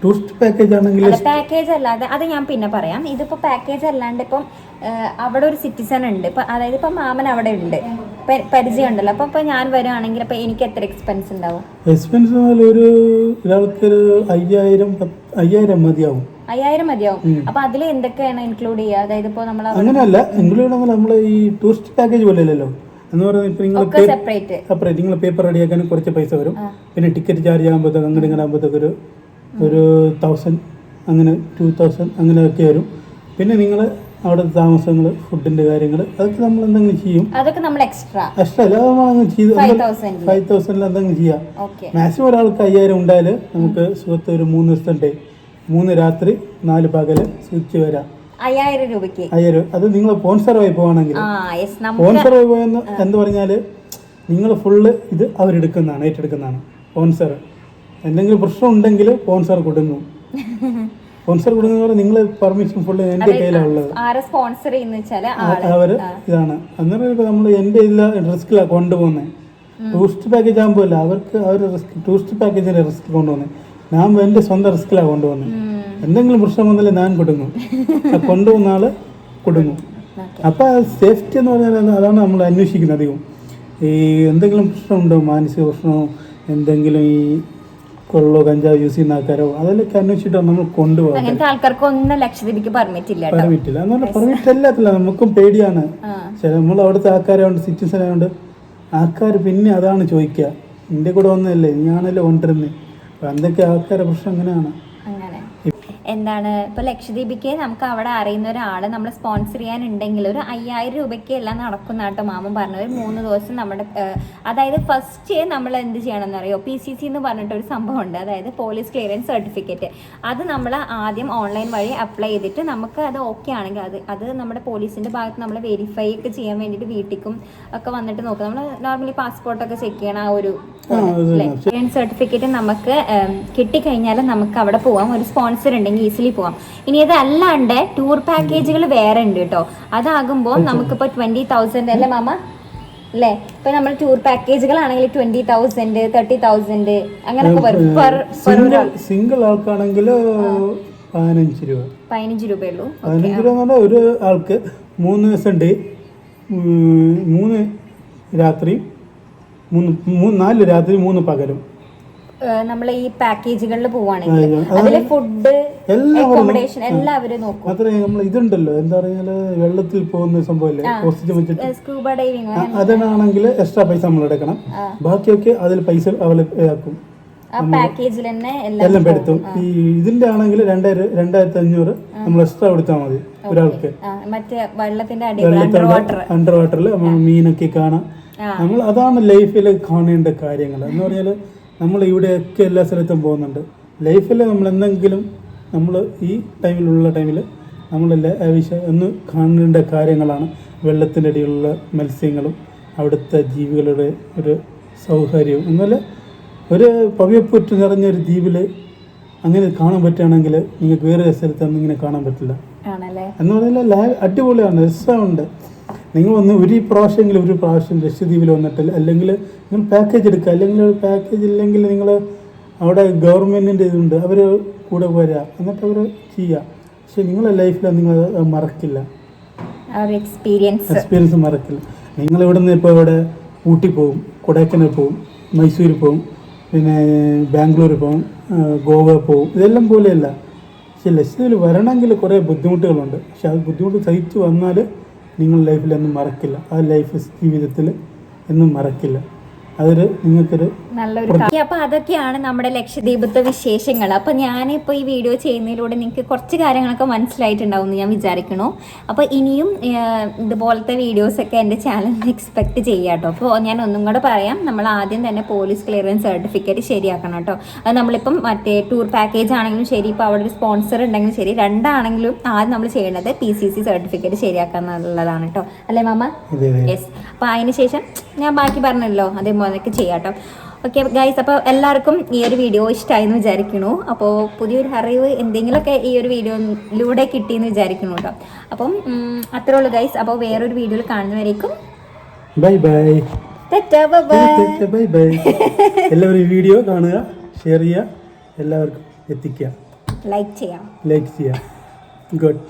ടൂറിസ്റ്റ് പാക്കേജ് ആണെങ്കിൽ പാക്കേജ് അല്ലാതെ അത് ഞാൻ പിന്നെ പറയാം. ഇതിപ്പോ പാക്കേജ് അല്ലാണ്ട് ഇപ്പം അവിടെ ഒരു സിറ്റിസൺ ഉണ്ട്. ഇപ്പൊ അതായത് ഇപ്പൊ മാമൻ അവിടെ ഉണ്ട്. പരിചയം ഉണ്ടല്ലോ. അപ്പൊ ഇപ്പൊ ഞാൻ വരുവാണെങ്കിൽ അപ്പൊ എനിക്ക് എത്ര എക്സ്പെൻസ് ഉണ്ടാവും? എക്സ്പെൻസ് ഒരു ഒരാൾക്ക് അയ്യായിരം പത്ത് അയ്യായിരം മതിയാവും. അയ്യായിരം മതിയാവും. അപ്പൊ അതിൽ എന്തൊക്കെയാണ് ഇൻക്ലൂഡ് ചെയ്യുക? അതായത് ഇപ്പൊ നമ്മൾ അങ്ങനെയല്ല ഇൻക്ലൂഡ് നമ്മൾ ഈ ടൂറിസ്റ്റ് പാക്കേജ് പോലെ അല്ലല്ലോ? എന്ന് പറഞ്ഞാൽ നിങ്ങൾ സെപ്പറേറ്റ് സെപ്പറേറ്റ് നിങ്ങൾ പേപ്പർ റെഡിയാക്കാനും കുറച്ച് പൈസ വരും. പിന്നെ ടിക്കറ്റ് ചാർജ് ആകുമ്പോഴത്തേക്ക് അങ്ങനെ ഇങ്ങനെ ആകുമ്പോഴത്തേക്ക് ഒരു ഒരു തൗസൻഡ് അങ്ങനെ ടു തൗസൻഡ് അങ്ങനെയൊക്കെ വരും. പിന്നെ നിങ്ങൾ അവിടെ താമസങ്ങൾ ഫുഡിന്റെ കാര്യങ്ങൾ അതൊക്കെ നമ്മൾ എന്തെങ്കിലും ചെയ്യും. അതൊക്കെ നമ്മൾ എക്സ്ട്രാ എക്സ്ട്രാ അല്ല നമ്മൾ ചെയ്ത് ഫൈവ് തൗസൻഡ് ഫൈവ് തൗസൻഡിൽ എന്തെങ്കിലും ചെയ്യാം. മാക്സിമം ഒരാൾക്ക് അയ്യായിരം ഉണ്ടായാൽ നമുക്ക് സുഖത്ത് ഒരു മൂന്ന് ദിവസത്തെ മൂന്ന് രാത്രി നാല് പകൽ സ്വിച്ച് വരാം. അയ്യായിരം രൂപയ്ക്ക്. അയ്യായിരം അത് നിങ്ങൾ സ്പോൺസറായി പോവാണെങ്കിൽ. ആ യെസ് നമുക്ക് സ്പോൺസറായി പോയെന്ന് എന്ന് പറഞ്ഞാൽ നിങ്ങൾ ഫുള്ള് ഇത് അവരെടുക്കുന്നതാണ് ഏറ്റെടുക്കുന്നതാണ്. സ്പോൺസർ എന്തെങ്കിലും പ്രശ്നം ഉണ്ടെങ്കിൽ സ്പോൺസർ കൊടുങ്ങും സ്പോൺസർ കൊടുക്കുന്ന പറഞ്ഞാൽ നിങ്ങൾ പെർമിഷൻ ഫുള്ള് എന്റെ ആരെ സ്പോൺസർ അവർ ഇതാണ്. അന്നേരം ഇപ്പൊ നമ്മൾ എന്റെ റിസ്ക്കിലാണ് കൊണ്ടുപോകുന്നത് ടൂറിസ്റ്റ് പാക്കേജ് ആകുമ്പോൾ അവർക്ക് അവർ റിസ്ക് ടൂറിസ്റ്റ് പാക്കേജിന്റെ റിസ്ക് കൊണ്ടുപോകുന്നത് ഞാൻ എന്റെ സ്വന്തം റിസ്കിലാണ് കൊണ്ടുപോകുന്നത് എന്തെങ്കിലും പ്രശ്നം വന്നാലും ഞാൻ കൊടുങ്ങും. കൊണ്ടുപോകുന്ന ആൾ കൊടുങ്ങും. അപ്പോൾ സേഫ്റ്റി എന്ന് പറഞ്ഞാൽ അതാണ് നമ്മൾ അന്വേഷിക്കുന്നത് അധികം. ഈ എന്തെങ്കിലും പ്രശ്നമുണ്ടോ മാനസിക പ്രശ്നമോ? എന്തെങ്കിലും ഈ കൊള്ളോ കഞ്ചാവ് യൂസ് ചെയ്യുന്ന ആൾക്കാരോ? അതിലൊക്കെ അന്വേഷിച്ചിട്ടാണ് നമ്മൾ കൊണ്ടുപോകുന്നത്. അങ്ങനത്തെ ആൾക്കാർക്ക് ഒന്നും ലക്ഷദ്വീപിക്ക് പെർമിറ്റ് ഇല്ല. എന്ന് പറഞ്ഞാൽ പെർമിറ്റ് നമുക്കും പേടിയാണ്. ചില നമ്മൾ അവിടുത്തെ ആൾക്കാരായതുകൊണ്ട് സിറ്റിസൺ ആയതുകൊണ്ട് ആൾക്കാർ പിന്നെ അതാണ് ചോദിക്കുക. എന്റെ കൂടെ വന്നതല്ലേ? ഞാനല്ലേ കൊണ്ടുവരുന്നത് അപ്പം എന്തൊക്കെ ആൾക്കാരുടെ പ്രശ്നം അങ്ങനെയാണ്. അങ്ങനെ എന്താണ്? ഇപ്പോൾ ലക്ഷദ്വീപിക്ക് നമുക്ക് അവിടെ അറിയുന്ന ഒരാൾ നമ്മൾ സ്പോൺസർ ചെയ്യാനുണ്ടെങ്കിൽ ഒരു അയ്യായിരം രൂപയ്ക്ക് എല്ലാം നടക്കുന്ന കേട്ടോ മാമൻ പറഞ്ഞത്. ഒരു മൂന്ന് ദിവസം നമ്മുടെ അതായത് ഫസ്റ്റ് നമ്മൾ എന്ത് ചെയ്യണം എന്നറിയോ പി സി സി എന്ന് പറഞ്ഞിട്ട് ഒരു സംഭവം ഉണ്ട് അതായത് പോലീസ് ക്ലിയറൻസ് സർട്ടിഫിക്കറ്റ് അത് നമ്മൾ ആദ്യം ഓൺലൈൻ വഴി അപ്ലൈ ചെയ്തിട്ട് നമുക്ക് അത് ഓക്കെ ആണെങ്കിൽ അത് അത് നമ്മുടെ പോലീസിന്റെ ഭാഗത്ത് നമ്മൾ വെരിഫൈ ഒക്കെ ചെയ്യാൻ വേണ്ടിയിട്ട് വീട്ടിലേക്കും ഒക്കെ വന്നിട്ട് നോക്കും. നമ്മൾ നോർമലി പാസ്പോർട്ടൊക്കെ ചെക്ക് ചെയ്യണം ആ ഒരു. ക്ലിയറൻസ് സർട്ടിഫിക്കറ്റ് നമുക്ക് കിട്ടിക്കഴിഞ്ഞാൽ നമുക്ക് അവിടെ പോവാം. ഒരു സ്പോൺസർ ഉണ്ടെങ്കിൽ ഈസിലി പോവാം. ഇനി ഇത് അല്ലാണ്ട് ടൂർ പാക്കേജുകൾ വേറെ ഉണ്ട് കേട്ടോ അതാകുമ്പോൾ നമുക്കിപ്പോൾ ട്വന്റി തൗസൻഡ് അല്ലേ മാമ? അല്ലേ? ഇപ്പൊ നമ്മൾ ടൂർ പാക്കേജുകളാണെങ്കിൽ ട്വന്റി തൗസൻഡ് തേർട്ടി തൗസൻഡ് അങ്ങനെയൊക്കെ വരും. സിംഗിൾ ആൾക്കാണെങ്കിൽ പതിനഞ്ച് രൂപ. പതിനഞ്ച് രൂപയുള്ളൂ. പതിനഞ്ച് രൂപ ഒരു ആൾക്ക് മൂന്ന് ദിവസം ഡേ മൂന്ന് രാത്രി മൂന്ന് മൂന്ന് നാല് രാത്രി മൂന്ന് പകലും. നമ്മൾ ഈ പാക്കേജുകളിൽ പോവാണെങ്കിൽ ആ, ഫുഡ് അക്കോമഡേഷൻ എല്ലാവരും നോക്കും. അത്രേ നമ്മൾ ഇതുണ്ടല്ലോ. എന്താ പറയുക വെള്ളത്തിൽ പോകുന്ന സംഭവമില്ലേ? ഓക്സിജൻ വെച്ചിട്ട്. സ്കൂബ ഡൈവിംഗ് അതിനാണെങ്കിൽ എക്സ്ട്രാ പൈസ നമ്മൾ എടുക്കണം. ബാക്കിയൊക്കെ അതിൽ പൈസ അവൾ ആക്കും. പാക്കേജിൽ തന്നെ എല്ലാം പെടുത്തും ഈ ഇതിന്റെ ആണെങ്കിൽ രണ്ടായിരം രണ്ടായിരത്തി അഞ്ഞൂറ് നമ്മൾ എക്സ്ട്രാ കൊടുത്താൽ മതി ഒരാൾക്ക്. മറ്റേ വെള്ളത്തിന്റെ അണ്ടർ വാട്ടറിൽ മീനൊക്കെ കാണാം. നമ്മൾ അതാണ് ലൈഫിൽ കാണേണ്ട കാര്യങ്ങൾ. എന്ന് പറഞ്ഞാൽ നമ്മൾ ഇവിടെയൊക്കെ എല്ലാ സ്ഥലത്തും പോകുന്നുണ്ട്. ലൈഫിൽ നമ്മൾ എന്തെങ്കിലും നമ്മൾ ഈ ടൈമിലുള്ള ടൈമിൽ നമ്മൾ ആവശ്യം ഒന്ന് കാണേണ്ട കാര്യങ്ങളാണ്. വെള്ളത്തിന്റെ അടിയിലുള്ള മത്സ്യങ്ങളും അവിടുത്തെ ജീവികളുടെ ഒരു സൗകര്യവും എന്നാൽ ഒരു പവിയപ്പുറ്റ് നിറഞ്ഞൊരു ദ്വീപിൽ അങ്ങനെ കാണാൻ പറ്റുകയാണെങ്കിൽ നിങ്ങൾക്ക് വേറെ സ്ഥലത്തൊന്നും ഇങ്ങനെ കാണാൻ പറ്റില്ല. എന്ന് പറഞ്ഞാൽ അടിപൊളിയാണ് രസമുണ്ട്. നിങ്ങൾ ഒന്ന് ഒരു പ്രാവശ്യമെങ്കിലും ഒരു പ്രാവശ്യം ലക്ഷദ്വീപിൽ വന്നിട്ട് അല്ലെങ്കിൽ നിങ്ങൾ പാക്കേജ് എടുക്കുക. അല്ലെങ്കിൽ ഒരു പാക്കേജ് ഇല്ലെങ്കിൽ നിങ്ങൾ അവിടെ ഗവൺമെന്റിന്റെ ഇതുണ്ട്. അവർ കൂടെ വരിക എന്നിട്ട് അവർ ചെയ്യുക പക്ഷെ നിങ്ങളെ ലൈഫിൽ നിങ്ങൾ മറക്കില്ല. എക്സ്പീരിയൻസ് എക്സ്പീരിയൻസ് മറക്കില്ല. നിങ്ങൾ ഇവിടെ നിന്ന് ഇപ്പോൾ ഇവിടെ ഊട്ടി പോകും കൊടൈക്കനാൽ പോകും മൈസൂർ പോകും പിന്നെ ബാംഗ്ലൂർ പോകും ഗോവ പോകും ഇതെല്ലാം പോലെയല്ല. പക്ഷെ ലക്ഷദ്വീപിൽ വരണമെങ്കിൽ കുറേ ബുദ്ധിമുട്ടുകളുണ്ട്. പക്ഷെ ആ ബുദ്ധിമുട്ട് സഹിച്ച് വന്നാൽ നിങ്ങൾ ലൈഫിലൊന്നും മറക്കില്ല. ആ ലൈഫ് ജീവിതത്തിൽ എന്നും മറക്കില്ല. അതൊരു നിങ്ങൾക്കൊരു നല്ലൊരു കാര്യം അപ്പൊ അതൊക്കെയാണ് നമ്മുടെ ലക്ഷദ്വീപത്തെ വിശേഷങ്ങൾ. അപ്പൊ ഞാനിപ്പോ ഈ വീഡിയോ ചെയ്യുന്നതിലൂടെ നിങ്ങൾക്ക് കുറച്ച് കാര്യങ്ങളൊക്കെ മനസ്സിലായിട്ടുണ്ടാവും എന്ന് ഞാൻ വിചാരിക്കണു അപ്പൊ ഇനിയും ഇതുപോലത്തെ വീഡിയോസ് ഒക്കെ എന്റെ ചാനലിൽ എക്സ്പെക്ട് ചെയ്യാം കേട്ടോ അപ്പോൾ ഞാൻ ഒന്നും കൂടെ പറയാം. നമ്മൾ ആദ്യം തന്നെ പോലീസ് ക്ലിയറൻസ് സർട്ടിഫിക്കറ്റ് ശരിയാക്കണം കേട്ടോ അത് നമ്മളിപ്പം മറ്റേ ടൂർ പാക്കേജ് ആണെങ്കിലും ശരി ഇപ്പോൾ അവിടെ ഒരു സ്പോൺസർ ഉണ്ടെങ്കിലും ശരി രണ്ടാണെങ്കിലും ആദ്യം നമ്മൾ ചെയ്യേണ്ടത് പി സി സി സർട്ടിഫിക്കറ്റ് ശരിയാക്കുക എന്നുള്ളതാണ് കേട്ടോ അല്ലേ മാമ? യെസ് അപ്പോൾ അതിന് ശേഷം ഞാൻ ബാക്കി പറഞ്ഞല്ലോ അതേപോലെയൊക്കെ ചെയ്യാം കേട്ടോ ഓക്കെ ഗൈസ് അപ്പോൾ എല്ലാവർക്കും ഈ ഒരു വീഡിയോ ഇഷ്ടമായി എന്ന് വിചാരിക്കണു. അപ്പോൾ പുതിയൊരു അറിവ് എന്തെങ്കിലുമൊക്കെ ഈ ഒരു വീഡിയോയിലൂടെ കിട്ടിയെന്ന് വിചാരിക്കണു കേട്ടോ അപ്പം അത്രേ ഉള്ളൂ ഗൈസ് അപ്പോൾ വേറൊരു വീഡിയോയിൽ കാണുന്നവരേക്കും ബൈ ബൈ ബൈ ബൈ എല്ലാവരും വീഡിയോ കാണുക ഷെയർ ചെയ്യുക എല്ലാവർക്കും എത്തിക്കുക. ലൈക്ക് ചെയ്യാം. ലൈക്ക് ചെയ്യാം. Good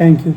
thank you